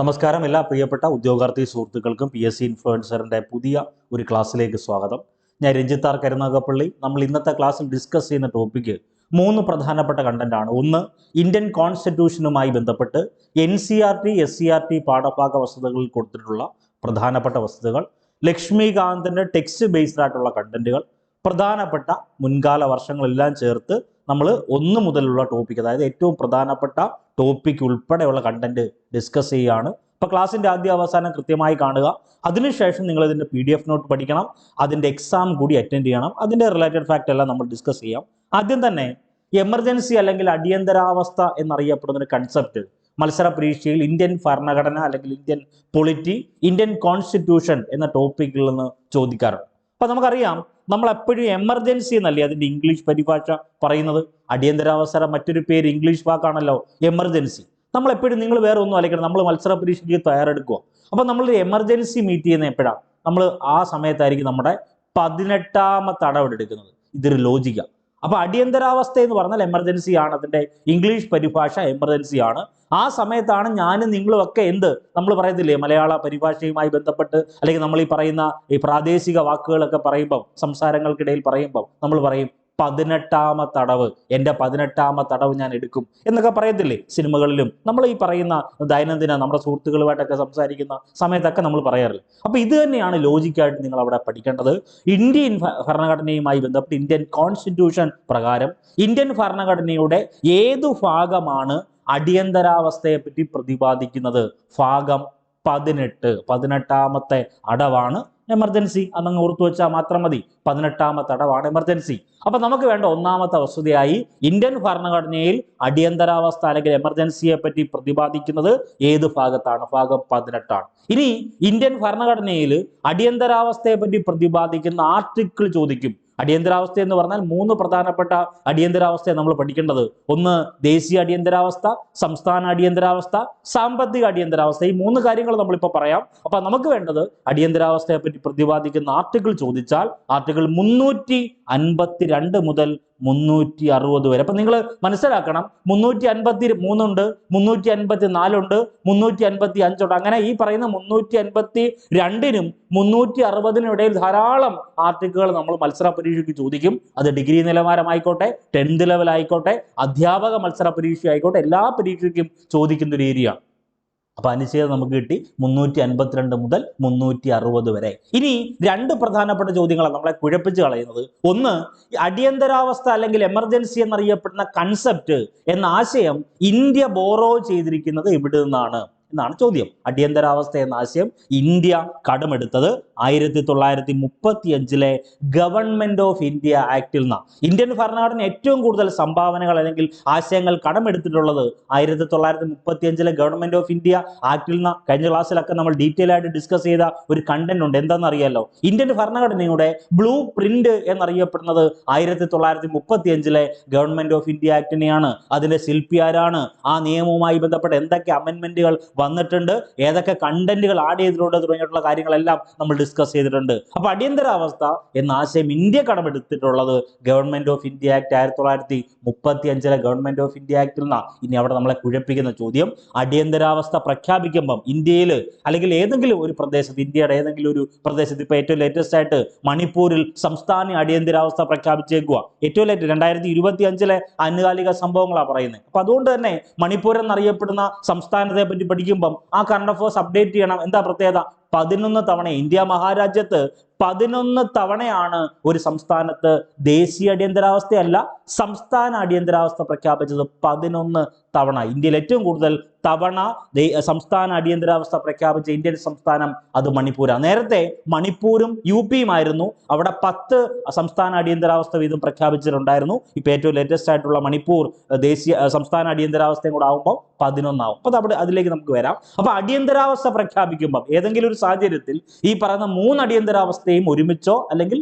നമസ്കാരം. എല്ലാ പ്രിയപ്പെട്ട ഉദ്യോഗാർത്ഥി സുഹൃത്തുക്കൾക്കും പി എസ് സി ഇൻഫ്ലുവൻസറിന്റെ പുതിയ ഒരു ക്ലാസ്സിലേക്ക് സ്വാഗതം. ഞാൻ രഞ്ജിത്താർ കരുനാഗപ്പള്ളി. നമ്മൾ ഇന്നത്തെ ക്ലാസ്സിൽ ഡിസ്കസ് ചെയ്യുന്ന ടോപ്പിക്ക് മൂന്ന് പ്രധാനപ്പെട്ട കണ്ടന്റാണ് ഒന്ന് ഇന്ത്യൻ കോൺസ്റ്റിറ്റ്യൂഷനുമായി ബന്ധപ്പെട്ട് N C R T S C R T പാഠഭാഗ വസ്തുതകളിൽ കൊടുത്തിട്ടുള്ള പ്രധാനപ്പെട്ട വസ്തുതകൾ. ലക്ഷ്മികാന്തിന്റെ ടെക്സ്റ്റ് ബേസ്ഡ് ആയിട്ടുള്ള കണ്ടന്റുകൾ പ്രധാനപ്പെട്ട മുൻകാല വർഷങ്ങളെല്ലാം ചേർത്ത് നമ്മൾ ഒന്ന് മുതലുള്ള ടോപ്പിക് അതായത് ഏറ്റവും പ്രധാനപ്പെട്ട ടോപ്പിക് ഉൾപ്പെടെയുള്ള കണ്ടന്റ് ഡിസ്കസ് ചെയ്യുകയാണ് അപ്പോൾ ക്ലാസ്സിന്റെ ആദ്യ അവസാനം കൃത്യമായി കാണുക. അതിനുശേഷം നിങ്ങൾ ഇതിന്റെ പി ഡി എഫ് നോട്ട് പഠിക്കണം. അതിന്റെ എക്സാം കൂടി അറ്റൻഡ് ചെയ്യണം. അതിന്റെ റിലേറ്റഡ് ഫാക്റ്റ് എല്ലാം നമ്മൾ ഡിസ്കസ് ചെയ്യാം. ആദ്യം തന്നെ എമർജൻസി അല്ലെങ്കിൽ അടിയന്തരാവസ്ഥ എന്നറിയപ്പെടുന്ന ഒരു കൺസെപ്റ്റ് മത്സര പരീക്ഷയിൽ ഇന്ത്യൻ ഭരണഘടന അല്ലെങ്കിൽ ഇന്ത്യൻ പൊളിറ്റി ഇന്ത്യൻ കോൺസ്റ്റിറ്റ്യൂഷൻ എന്ന ടോപ്പിക്കിൽ നിന്ന് ചോദിക്കാറുണ്ട് അപ്പൊ നമുക്കറിയാം നമ്മൾ എപ്പോഴും എമർജൻസി എന്നല്ലേ അതിന്റെ ഇംഗ്ലീഷ് പരിഭാഷ പറയുന്നത്? അടിയന്തരാവസര മറ്റൊരു പേര് ഇംഗ്ലീഷ് വാക്കാണല്ലോ. എമർജൻസി നമ്മൾ എപ്പോഴും നിങ്ങൾ വേറെ ഒന്നും അലക്കണം നമ്മൾ മത്സര പരീക്ഷയ്ക്ക് തയ്യാറെടുക്കുക അപ്പോൾ നമ്മളൊരു എമർജൻസി മീറ്റ് ചെയ്യുന്ന എപ്പോഴാണ് നമ്മൾ ആ സമയത്തായിരിക്കും നമ്മുടെ പതിനെട്ടാമത്തെ അടവെടുക്കുന്നത്. ഇതൊരു ലോജിക്ക അപ്പൊ അടിയന്തരാവസ്ഥ എന്ന് പറഞ്ഞാൽ എമർജൻസി ആണ്. അതിന്റെ ഇംഗ്ലീഷ് പരിഭാഷ എമർജൻസി ആണ്. ആ സമയത്താണ് ഞാനും നിങ്ങളും ഒക്കെ എന്ത്? നമ്മൾ പറയത്തില്ലേ മലയാള പരിഭാഷയുമായി ബന്ധപ്പെട്ട് അല്ലെങ്കിൽ നമ്മൾ ഈ പറയുന്ന ഈ പ്രാദേശിക വാക്കുകളൊക്കെ പറയുമ്പം സംസാരങ്ങൾക്കിടയിൽ പറയുമ്പം നമ്മൾ പറയും പതിനെട്ടാമത്തെ അടവ് എന്റെ പതിനെട്ടാമത്തെ അടവ് ഞാൻ എടുക്കും എന്നൊക്കെ പറയത്തില്ലേ സിനിമകളിലും. നമ്മൾ ഈ പറയുന്ന ദൈനംദിന നമ്മുടെ സുഹൃത്തുക്കളുമായിട്ടൊക്കെ സംസാരിക്കുന്ന സമയത്തൊക്കെ നമ്മൾ പറയാറില്ല. അപ്പോൾ ഇത് തന്നെയാണ് ലോജിക്കായിട്ട് നിങ്ങൾ അവിടെ പഠിക്കേണ്ടത്. ഇന്ത്യൻ ഭരണഘടനയുമായി ബന്ധപ്പെട്ട് ഇന്ത്യൻ കോൺസ്റ്റിറ്റ്യൂഷൻ പ്രകാരം ഇന്ത്യൻ ഭരണഘടനയുടെ ഏതു ഭാഗമാണ് അടിയന്തരാവസ്ഥയെ പറ്റി പ്രതിപാദിക്കുന്നത്? ഭാഗം പതിനെട്ട് പതിനെട്ടാമത്തെ അടവാണ് എമർജൻസി അതങ്ങ് ഓർത്തു വെച്ചാൽ മാത്രം മതി. പതിനെട്ടാമത്തെ അടവാണ് എമർജൻസി അപ്പൊ നമുക്ക് വേണ്ട ഒന്നാമത്തെ വസ്തുതയായി ഇന്ത്യൻ ഭരണഘടനയിൽ അടിയന്തരാവസ്ഥ അല്ലെങ്കിൽ എമർജൻസിയെ പറ്റി പ്രതിപാദിക്കുന്നത് ഏത് ഭാഗത്താണ്? ഭാഗം പതിനെട്ടാണ്. ഇനി ഇന്ത്യൻ ഭരണഘടനയിൽ അടിയന്തരാവസ്ഥയെ പറ്റി പ്രതിപാദിക്കുന്ന ആർട്ടിക്കിൾ ചോദിക്കും. അടിയന്തരാവസ്ഥ എന്ന് പറഞ്ഞാൽ മൂന്ന് പ്രധാനപ്പെട്ട അടിയന്തരാവസ്ഥയെ നമ്മൾ പഠിക്കേണ്ടത്. ഒന്ന് ദേശീയ അടിയന്തരാവസ്ഥ സംസ്ഥാന അടിയന്തരാവസ്ഥ സാമ്പത്തിക അടിയന്തരാവസ്ഥ. ഈ മൂന്ന് കാര്യങ്ങൾ നമ്മളിപ്പോൾ പറയാം. അപ്പൊ നമുക്ക് വേണ്ടത് അടിയന്തരാവസ്ഥയെ പറ്റി പ്രതിപാദിക്കുന്ന ആർട്ടിക്കിൾ ചോദിച്ചാൽ ആർട്ടിക്കിൾ മുന്നൂറ്റി അൻപത്തി രണ്ട് മുതൽ മുന്നൂറ്റി അറുപത് വരെ. അപ്പൊ നിങ്ങൾ മനസ്സിലാക്കണം മുന്നൂറ്റി അൻപത്തി മൂന്നുണ്ട് മുന്നൂറ്റി അൻപത്തി നാലുണ്ട് മുന്നൂറ്റി അൻപത്തി അഞ്ചുണ്ട് അങ്ങനെ ഈ പറയുന്ന മുന്നൂറ്റി അൻപത്തി രണ്ടിനും മുന്നൂറ്റി അറുപതിനും ഇടയിൽ ധാരാളം ആർട്ടിക്കിളുകൾ നമ്മൾ മത്സര പരീക്ഷയ്ക്ക് ചോദിക്കും. അത് ഡിഗ്രി നിലവാരമായിക്കോട്ടെ ടെൻത്ത് ലെവൽ ആയിക്കോട്ടെ അധ്യാപക മത്സര പരീക്ഷ ആയിക്കോട്ടെ എല്ലാ പരീക്ഷയ്ക്കും ചോദിക്കുന്ന ഒരു ഏരിയ അപ്പൊ അനുച്ഛേദം നമുക്ക് കിട്ടി മുന്നൂറ്റി അൻപത്തിരണ്ട് മുതൽ മുന്നൂറ്റി അറുപത് വരെ. ഇനി രണ്ട് പ്രധാനപ്പെട്ട ചോദ്യങ്ങളാണ് നമ്മളെ കുഴപ്പിച്ച് കളയുന്നത്. ഒന്ന് അടിയന്തരാവസ്ഥ അല്ലെങ്കിൽ എമർജൻസി എന്നറിയപ്പെടുന്ന കൺസെപ്റ്റ് എന്ന ആശയം ഇന്ത്യ ബോറോ ചെയ്തിരിക്കുന്നത് എവിടെ നിന്നാണ്? എന്നാണ് ചോദ്യം. അടിയന്തരാവസ്ഥ എന്ന ആശയം ഇന്ത്യ കടമെടുത്തത് ആയിരത്തി തൊള്ളായിരത്തി മുപ്പത്തി അഞ്ചിലെ ഗവൺമെന്റ് ഓഫ് ഇന്ത്യ ആക്ടിൽ നിന്നാണ് ഇന്ത്യൻ ഭരണഘടന ഏറ്റവും കൂടുതൽ സംഭാവനകൾ അല്ലെങ്കിൽ ആശയങ്ങൾ കടമെടുത്തിട്ടുള്ളത് ആയിരത്തി തൊള്ളായിരത്തി മുപ്പത്തി അഞ്ചിലെ ഗവൺമെന്റ് ഓഫ് ഇന്ത്യ ആക്ടിൽ നിന്ന്. കഴിഞ്ഞ ക്ലാസ്സിലൊക്കെ നമ്മൾ ഡീറ്റെയിൽ ആയിട്ട് ഡിസ്കസ് ചെയ്ത ഒരു കണ്ടന്റ് ഉണ്ട്. എന്താണെന്ന് അറിയാലോ? ഇന്ത്യൻ ഭരണഘടനയുടെ ബ്ലൂ പ്രിന്റ് എന്നറിയപ്പെടുന്നത് ആയിരത്തി തൊള്ളായിരത്തി മുപ്പത്തി അഞ്ചിലെ ഗവൺമെന്റ് ഓഫ് ഇന്ത്യ ആക്ടിനെയാണ്. അതിന്റെ ശില്പി ആരാണ്? ആ നിയമവുമായി ബന്ധപ്പെട്ട് എന്തൊക്കെ അമെന്റ്മെന്റുകൾ വന്നിട്ടുണ്ട്. ഏതൊക്കെ കണ്ടന്റുകൾ ആഡ് ചെയ്തിട്ടുണ്ട് തുടങ്ങിയിട്ടുള്ള കാര്യങ്ങളെല്ലാം നമ്മൾ ഡിസ്കസ് ചെയ്തിട്ടുണ്ട്. അപ്പൊ അടിയന്തരാവസ്ഥ എന്ന ആശയം ഇന്ത്യ കടമെടുത്തിട്ടുള്ളത് ഗവൺമെന്റ് ഓഫ് ഇന്ത്യ ആക്ട് ആയിരത്തി തൊള്ളായിരത്തി മുപ്പത്തി അഞ്ചിലെ ഗവൺമെന്റ് ഓഫ് ഇന്ത്യ ആക്ടിൽ നിന്നാണ്. ഇനി അവിടെ നമ്മളെ കുഴപ്പിക്കുന്ന ചോദ്യം അടിയന്തരാവസ്ഥ പ്രഖ്യാപിക്കുമ്പം ഇന്ത്യയിൽ അല്ലെങ്കിൽ ഏതെങ്കിലും ഒരു പ്രദേശത്ത് ഇന്ത്യയുടെ ഏതെങ്കിലും ഒരു പ്രദേശത്ത് ഇപ്പൊ ഏറ്റവും ലേറ്റസ്റ്റ് ആയിട്ട് മണിപ്പൂരിൽ സംസ്ഥാന അടിയന്തരാവസ്ഥ പ്രഖ്യാപിച്ചേക്കുക ഏറ്റവും ലേറ്റ് രണ്ടായിരത്തി ഇരുപത്തി അഞ്ചിലെ ആനുകാലിക സംഭവങ്ങളാണ് പറയുന്നത് അപ്പൊ അതുകൊണ്ട് തന്നെ മണിപ്പൂർ എന്നറിയപ്പെടുന്ന സംസ്ഥാനത്തെ പറ്റി പഠിക്കുമ്പം ആ കറണ്ട് അഫേഴ്സ് അപ്ഡേറ്റ് ചെയ്യണം. എന്താ പ്രത്യേകത? പതിനൊന്ന് തവണ ഇന്ത്യ മഹാരാജ്യത്ത് പതിനൊന്ന് തവണയാണ് ഒരു സംസ്ഥാനത്ത് ദേശീയ അടിയന്തരാവസ്ഥയല്ല സംസ്ഥാന അടിയന്തരാവസ്ഥ പ്രഖ്യാപിച്ചത് പതിനൊന്ന് തവണ. ഇന്ത്യയിൽ ഏറ്റവും കൂടുതൽ തവണ സംസ്ഥാന അടിയന്തരാവസ്ഥ പ്രഖ്യാപിച്ച ഇന്ത്യൻ സംസ്ഥാനം അത് മണിപ്പൂരാണ്. നേരത്തെ മണിപ്പൂരും യു പിയുമായിരുന്നു. അവിടെ പത്ത് സംസ്ഥാന അടിയന്തരാവസ്ഥ വീതം പ്രഖ്യാപിച്ചിട്ടുണ്ടായിരുന്നു. ഇപ്പൊ ഏറ്റവും ലേറ്റസ്റ്റ് ആയിട്ടുള്ള മണിപ്പൂർ ദേശീയ സംസ്ഥാന അടിയന്തരാവസ്ഥയും കൂടെ ആകുമ്പോൾ പതിനൊന്നാവും. അപ്പൊ അവിടെ അതിലേക്ക് നമുക്ക് വരാം. അപ്പൊ അടിയന്തരാവസ്ഥ പ്രഖ്യാപിക്കുമ്പോൾ ഏതെങ്കിലും ഒരു സാഹചര്യത്തിൽ ഈ പറയുന്ന മൂന്ന് അടിയന്തരാവസ്ഥയും ഒരുമിച്ചോ അല്ലെങ്കിൽ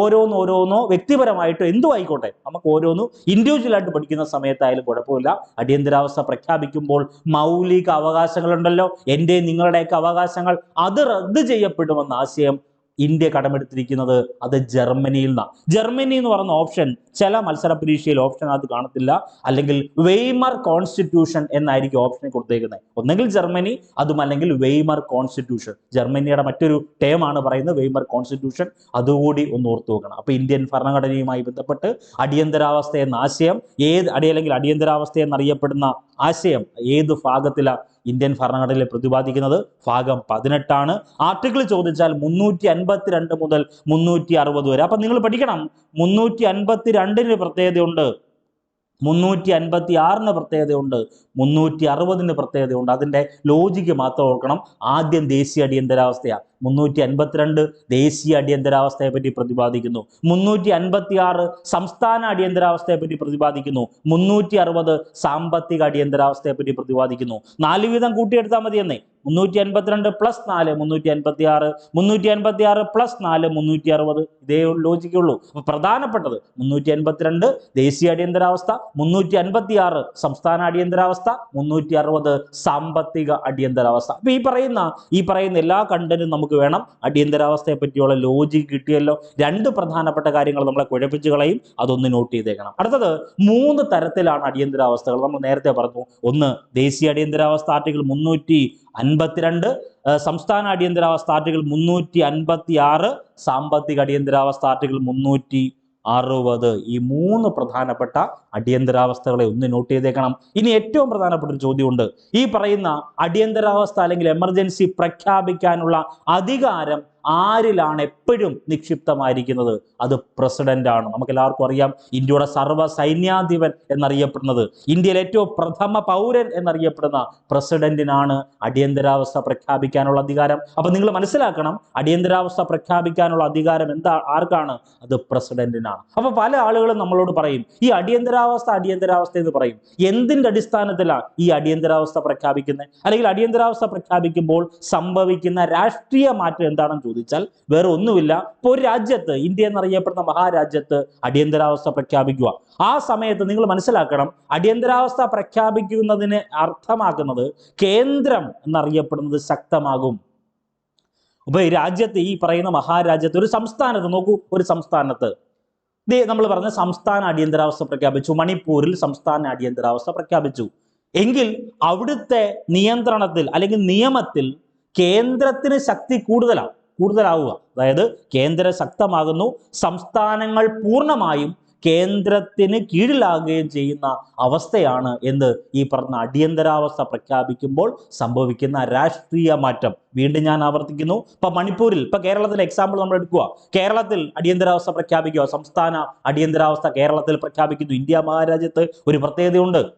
ഓരോന്നോരോന്നോ ഓരോന്ന് ഓരോന്നോ വ്യക്തിപരമായിട്ടോ എന്തോ ആയിക്കോട്ടെ. നമുക്ക് ഓരോന്നും ഇൻഡിവിജ്വലായിട്ട് പഠിക്കുന്ന സമയത്തായാലും കുഴപ്പമില്ല. അടിയന്തരാവസ്ഥ പ്രഖ്യാപിക്കുമ്പോൾ മൗലിക അവകാശങ്ങളുണ്ടല്ലോ. എന്റെ നിങ്ങളുടെയൊക്കെ അവകാശങ്ങൾ അത് റദ്ദ് ചെയ്യപ്പെടുമെന്ന ആശയം ഇന്ത്യ കടമെടുത്തിരിക്കുന്നത് അത് ജർമ്മനിയിൽ നിന്നാണ് ജർമ്മനി എന്ന് പറയുന്ന ഓപ്ഷൻ ചില മത്സര പരീക്ഷയിൽ ഓപ്ഷൻ അത് കാണത്തില്ല. അല്ലെങ്കിൽ വെയ്മർ കോൺസ്റ്റിറ്റ്യൂഷൻ എന്നായിരിക്കും ഓപ്ഷൻ കൊടുത്തേക്കുന്നത് ഒന്നെങ്കിൽ ജർമ്മനി അതും അല്ലെങ്കിൽ വെയ്മർ കോൺസ്റ്റിറ്റ്യൂഷൻ ജർമ്മനിയുടെ മറ്റൊരു ടേമാണ് പറയുന്നത് വെയ്മർ കോൺസ്റ്റിറ്റ്യൂഷൻ അതുകൂടി ഒന്ന് ഓർത്തു വെക്കണം അപ്പൊ ഇന്ത്യൻ ഭരണഘടനയുമായി ബന്ധപ്പെട്ട് അടിയന്തരാവസ്ഥ എന്ന ആശയം ഏത് അടി അല്ലെങ്കിൽ അടിയന്തരാവസ്ഥ എന്നറിയപ്പെടുന്ന ആശയം ഏത് ഭാഗത്തിലാണ് ഇന്ത്യൻ ഭരണഘടനയിൽ പ്രതിപാദിക്കുന്നത് ഭാഗം പതിനെട്ടാണ്. ആർട്ടിക്കിൾ ചോദിച്ചാൽ മുന്നൂറ്റി അൻപത്തിരണ്ട് മുതൽ മുന്നൂറ്റി അറുപത് വരെ. അപ്പൊ നിങ്ങൾ പഠിക്കണം. മുന്നൂറ്റി അൻപത്തി രണ്ടിന് പ്രത്യേകതയുണ്ട്. മുന്നൂറ്റി അൻപത്തി ആറിന് പ്രത്യേകതയുണ്ട്. മുന്നൂറ്റി അറുപതിന് പ്രത്യേകതയുണ്ട്. അതിന്റെ ലോജിക്ക് മാത്രം ഓർക്കണം. ആദ്യം ദേശീയ അടിയന്തരാവസ്ഥയാണ്. മുന്നൂറ്റി അൻപത്തിരണ്ട് ദേശീയ അടിയന്തരാവസ്ഥയെ പറ്റി പ്രതിപാദിക്കുന്നു. മുന്നൂറ്റി അൻപത്തി ആറ് സംസ്ഥാന അടിയന്തരാവസ്ഥയെ പറ്റി പ്രതിപാദിക്കുന്നു. മുന്നൂറ്റി അറുപത് സാമ്പത്തിക അടിയന്തരാവസ്ഥയെ പറ്റി പ്രതിപാദിക്കുന്നു. നാല് വീതം കൂട്ടിയെടുത്താൽ മതി എന്നേ മുന്നൂറ്റി അൻപത്തിരണ്ട് പ്ലസ് നാല് മുന്നൂറ്റി അൻപത്തി ആറ് മുന്നൂറ്റി അൻപത്തി ആറ് പ്ലസ് നാല് മുന്നൂറ്റി അറുപത് ഇതേ ലോജിക്കുള്ളൂ അപ്പൊ പ്രധാനപ്പെട്ടത് മുന്നൂറ്റി അൻപത്തിരണ്ട് ദേശീയ അടിയന്തരാവസ്ഥ മുന്നൂറ്റി അൻപത്തി ആറ് സംസ്ഥാന അടിയന്തരാവസ്ഥ മുന്നൂറ്റി അറുപത് സാമ്പത്തിക അടിയന്തരാവസ്ഥ. അപ്പൊ ഈ പറയുന്ന ഈ പറയുന്ന എല്ലാ കണ്ടന്റും നമുക്ക് വേണം. അടിയന്തരാവസ്ഥയെ പറ്റിയുള്ള ലോജിക് കിട്ടിയല്ലോ. രണ്ട് പ്രധാനപ്പെട്ട കാര്യങ്ങൾ നമ്മളെ കുഴപ്പിച്ച് കളയും. അതൊന്ന് നോട്ട് ചെയ്തേക്കണം. അടുത്തത് മൂന്ന് തരത്തിലാണ് അടിയന്തരാവസ്ഥകൾ. നമ്മൾ നേരത്തെ പറഞ്ഞു. ഒന്ന് ദേശീയ അടിയന്തരാവസ്ഥ ആർട്ടിക്കിൾ മുന്നൂറ്റി അൻപത്തിരണ്ട് സംസ്ഥാന അടിയന്തരാവസ്ഥ ആർട്ടിക്കിൾ മുന്നൂറ്റി അൻപത്തി ആറ് സാമ്പത്തിക അടിയന്തരാവസ്ഥ ആർട്ടിക്കിൾ മുന്നൂറ്റി അറുപത്. ഈ മൂന്ന് പ്രധാനപ്പെട്ട അടിയന്തരാവസ്ഥകളെ ഒന്ന് നോട്ട് ചെയ്തേക്കണം. ഇനി ഏറ്റവും പ്രധാനപ്പെട്ട ഒരു ചോദ്യമുണ്ട്. ഈ പറയുന്ന അടിയന്തരാവസ്ഥ അല്ലെങ്കിൽ എമർജൻസി പ്രഖ്യാപിക്കാനുള്ള അധികാരം ആരിലാണ് എപ്പോഴും നിക്ഷിപ്തമായിരിക്കുന്നത്? അത് പ്രസിഡന്റ് ആണ് നമുക്ക് എല്ലാവർക്കും അറിയാം ഇന്ത്യയുടെ സർവ സൈന്യാധിപൻ എന്നറിയപ്പെടുന്നത് ഇന്ത്യയിലെ ഏറ്റവും പ്രഥമ പൗരൻ എന്നറിയപ്പെടുന്ന പ്രസിഡന്റിനാണ് അടിയന്തരാവസ്ഥ പ്രഖ്യാപിക്കാനുള്ള അധികാരം. അപ്പൊ നിങ്ങൾ മനസ്സിലാക്കണം അടിയന്തരാവസ്ഥ പ്രഖ്യാപിക്കാനുള്ള അധികാരം എന്താ ആർക്കാണ്? അത് പ്രസിഡന്റിനാണ്. അപ്പൊ പല ആളുകളും നമ്മളോട് പറയും ഈ അടിയന്തരാവസ്ഥ അടിയന്തരാവസ്ഥ എന്ന് പറയും. എന്തിന്റെ അടിസ്ഥാനത്തിലാണ് ഈ അടിയന്തരാവസ്ഥ പ്രഖ്യാപിക്കുന്നത്? അല്ലെങ്കിൽ അടിയന്തരാവസ്ഥ പ്രഖ്യാപിക്കുമ്പോൾ സംഭവിക്കുന്ന രാഷ്ട്രീയ മാറ്റം എന്താണെന്ന് ചോദിച്ചാൽ വേറെ ഒന്നുമില്ല. ഇപ്പോൾ ഒരു രാജ്യത്ത് ഇന്ത്യ എന്നറിയപ്പെടുന്ന മഹാരാജ്യത്ത് അടിയന്തരാവസ്ഥ പ്രഖ്യാപിക്കുക. ആ സമയത്ത് നിങ്ങൾ മനസ്സിലാക്കണം അടിയന്തരാവസ്ഥ പ്രഖ്യാപിക്കുന്നതിന് അർത്ഥമാക്കുന്നത് കേന്ദ്രം എന്നറിയപ്പെടുന്നത് ശക്തമാകും. അപ്പൊ ഈ രാജ്യത്ത് ഈ പറയുന്ന മഹാരാജ്യത്ത് ഒരു സംസ്ഥാനത്ത് നോക്കൂ ഒരു സംസ്ഥാനത്ത്. ദേ നമ്മൾ പറഞ്ഞ സംസ്ഥാന അടിയന്തരാവസ്ഥ പ്രഖ്യാപിച്ചു മണിപ്പൂരിൽ സംസ്ഥാന അടിയന്തരാവസ്ഥ പ്രഖ്യാപിച്ചു. എങ്കിൽ അവിടുത്തെ നിയന്ത്രണത്തിൽ അല്ലെങ്കിൽ നിയമത്തിൽ കേന്ദ്രത്തിന് ശക്തി കൂടുതലാണ് കൂടുതലാവുക. അതായത് കേന്ദ്രം ശക്തമാകുന്നു സംസ്ഥാനങ്ങൾ പൂർണമായും കേന്ദ്രത്തിന് കീഴിലാകുകയും ചെയ്യുന്ന അവസ്ഥയാണ് എന്ന് ഈ പറഞ്ഞ അടിയന്തരാവസ്ഥ പ്രഖ്യാപിക്കുമ്പോൾ സംഭവിക്കുന്ന രാഷ്ട്രീയ മാറ്റം. വീണ്ടും ഞാൻ ആവർത്തിക്കുന്നു. ഇപ്പൊ മണിപ്പൂരിൽ ഇപ്പൊ കേരളത്തിലെ എക്സാമ്പിൾ നമ്മൾ എടുക്കുക കേരളത്തിൽ അടിയന്തരാവസ്ഥ പ്രഖ്യാപിക്കുക. സംസ്ഥാന അടിയന്തരാവസ്ഥ കേരളത്തിൽ പ്രഖ്യാപിക്കുന്നു. ഇന്ത്യ മഹാരാജ്യത്ത് ഒരു പ്രത്യേകതയുണ്ട്.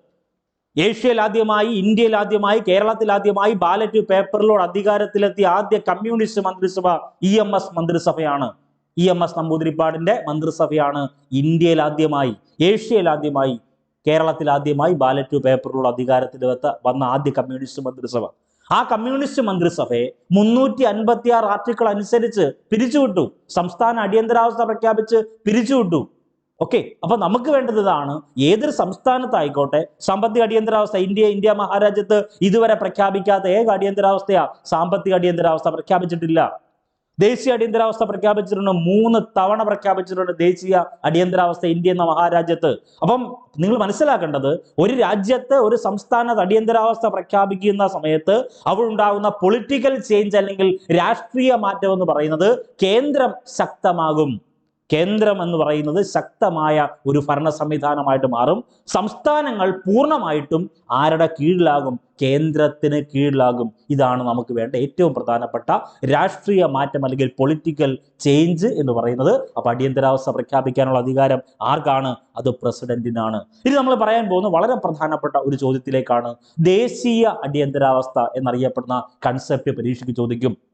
ഏഷ്യയിൽ ആദ്യമായി ഇന്ത്യയിൽ ആദ്യമായി കേരളത്തിൽ ആദ്യമായി ബാലറ്റ് പേപ്പറിലൂടെ അധികാരത്തിലെത്തിയ ആദ്യ കമ്മ്യൂണിസ്റ്റ് മന്ത്രിസഭ ഇ എം എസ് മന്ത്രിസഭയാണ്. ഇ എം എസ് നമ്പൂതിരിപ്പാടിന്റെ മന്ത്രിസഭയാണ് ഇന്ത്യയിൽ ആദ്യമായി ഏഷ്യയിൽ ആദ്യമായി കേരളത്തിൽ ആദ്യമായി ബാലറ്റ് പേപ്പറിലൂടെ അധികാരത്തിൽ വെത്ത വന്ന ആദ്യ കമ്മ്യൂണിസ്റ്റ് മന്ത്രിസഭ. ആ കമ്മ്യൂണിസ്റ്റ് മന്ത്രിസഭയെ മുന്നൂറ്റി അൻപത്തി ആറ് ആർട്ടിക്കിൾ അനുസരിച്ച് പിരിച്ചുവിട്ടു. സംസ്ഥാന അടിയന്തരാവസ്ഥ പ്രഖ്യാപിച്ച് പിരിച്ചുവിട്ടു. ഓക്കെ അപ്പൊ നമുക്ക് വേണ്ടത് ഇതാണ്. ഏതൊരു സംസ്ഥാനത്തായിക്കോട്ടെ സാമ്പത്തിക അടിയന്തരാവസ്ഥ ഇന്ത്യ ഇന്ത്യ മഹാരാജ്യത്ത് ഇതുവരെ പ്രഖ്യാപിക്കാത്ത ഏക അടിയന്തരാവസ്ഥയാ സാമ്പത്തിക അടിയന്തരാവസ്ഥ പ്രഖ്യാപിച്ചിട്ടില്ല. ദേശീയ അടിയന്തരാവസ്ഥ പ്രഖ്യാപിച്ചിട്ടുണ്ട് മൂന്ന് തവണ പ്രഖ്യാപിച്ചിട്ടുണ്ട് ദേശീയ അടിയന്തരാവസ്ഥ ഇന്ത്യ എന്ന മഹാരാജ്യത്ത്. അപ്പം നിങ്ങൾ മനസ്സിലാക്കേണ്ടത് ഒരു രാജ്യത്തെ ഒരു സംസ്ഥാനത്ത് അടിയന്തരാവസ്ഥ പ്രഖ്യാപിക്കുന്ന സമയത്ത് അവിടെ ഉണ്ടാകുന്ന പൊളിറ്റിക്കൽ ചേഞ്ച് അല്ലെങ്കിൽ രാഷ്ട്രീയ മാറ്റം എന്ന് പറയുന്നത് കേന്ദ്രം ശക്തമാകും. കേന്ദ്രം എന്ന് പറയുന്നത് ശക്തമായ ഒരു ഭരണ സംവിധാനമായിട്ട് മാറും. സംസ്ഥാനങ്ങൾ പൂർണമായിട്ടും ആരുടെ കീഴിലാകും? കേന്ദ്രത്തിന് കീഴിലാകും. ഇതാണ് നമുക്ക് വേണ്ട ഏറ്റവും പ്രധാനപ്പെട്ട രാഷ്ട്രീയ മാറ്റം അല്ലെങ്കിൽ പൊളിറ്റിക്കൽ ചേഞ്ച് എന്ന് പറയുന്നത്. അപ്പൊ അടിയന്തരാവസ്ഥ പ്രഖ്യാപിക്കാനുള്ള അധികാരം ആർക്കാണ്? അത് പ്രസിഡന്റിനാണ്. ഇനി നമ്മൾ പറയാൻ പോകുന്ന വളരെ പ്രധാനപ്പെട്ട ഒരു ചോദ്യത്തിലേക്കാണ്. ദേശീയ അടിയന്തരാവസ്ഥ എന്നറിയപ്പെടുന്ന കൺസെപ്റ്റ് പരീക്ഷയ്ക്ക് ചോദിക്കും.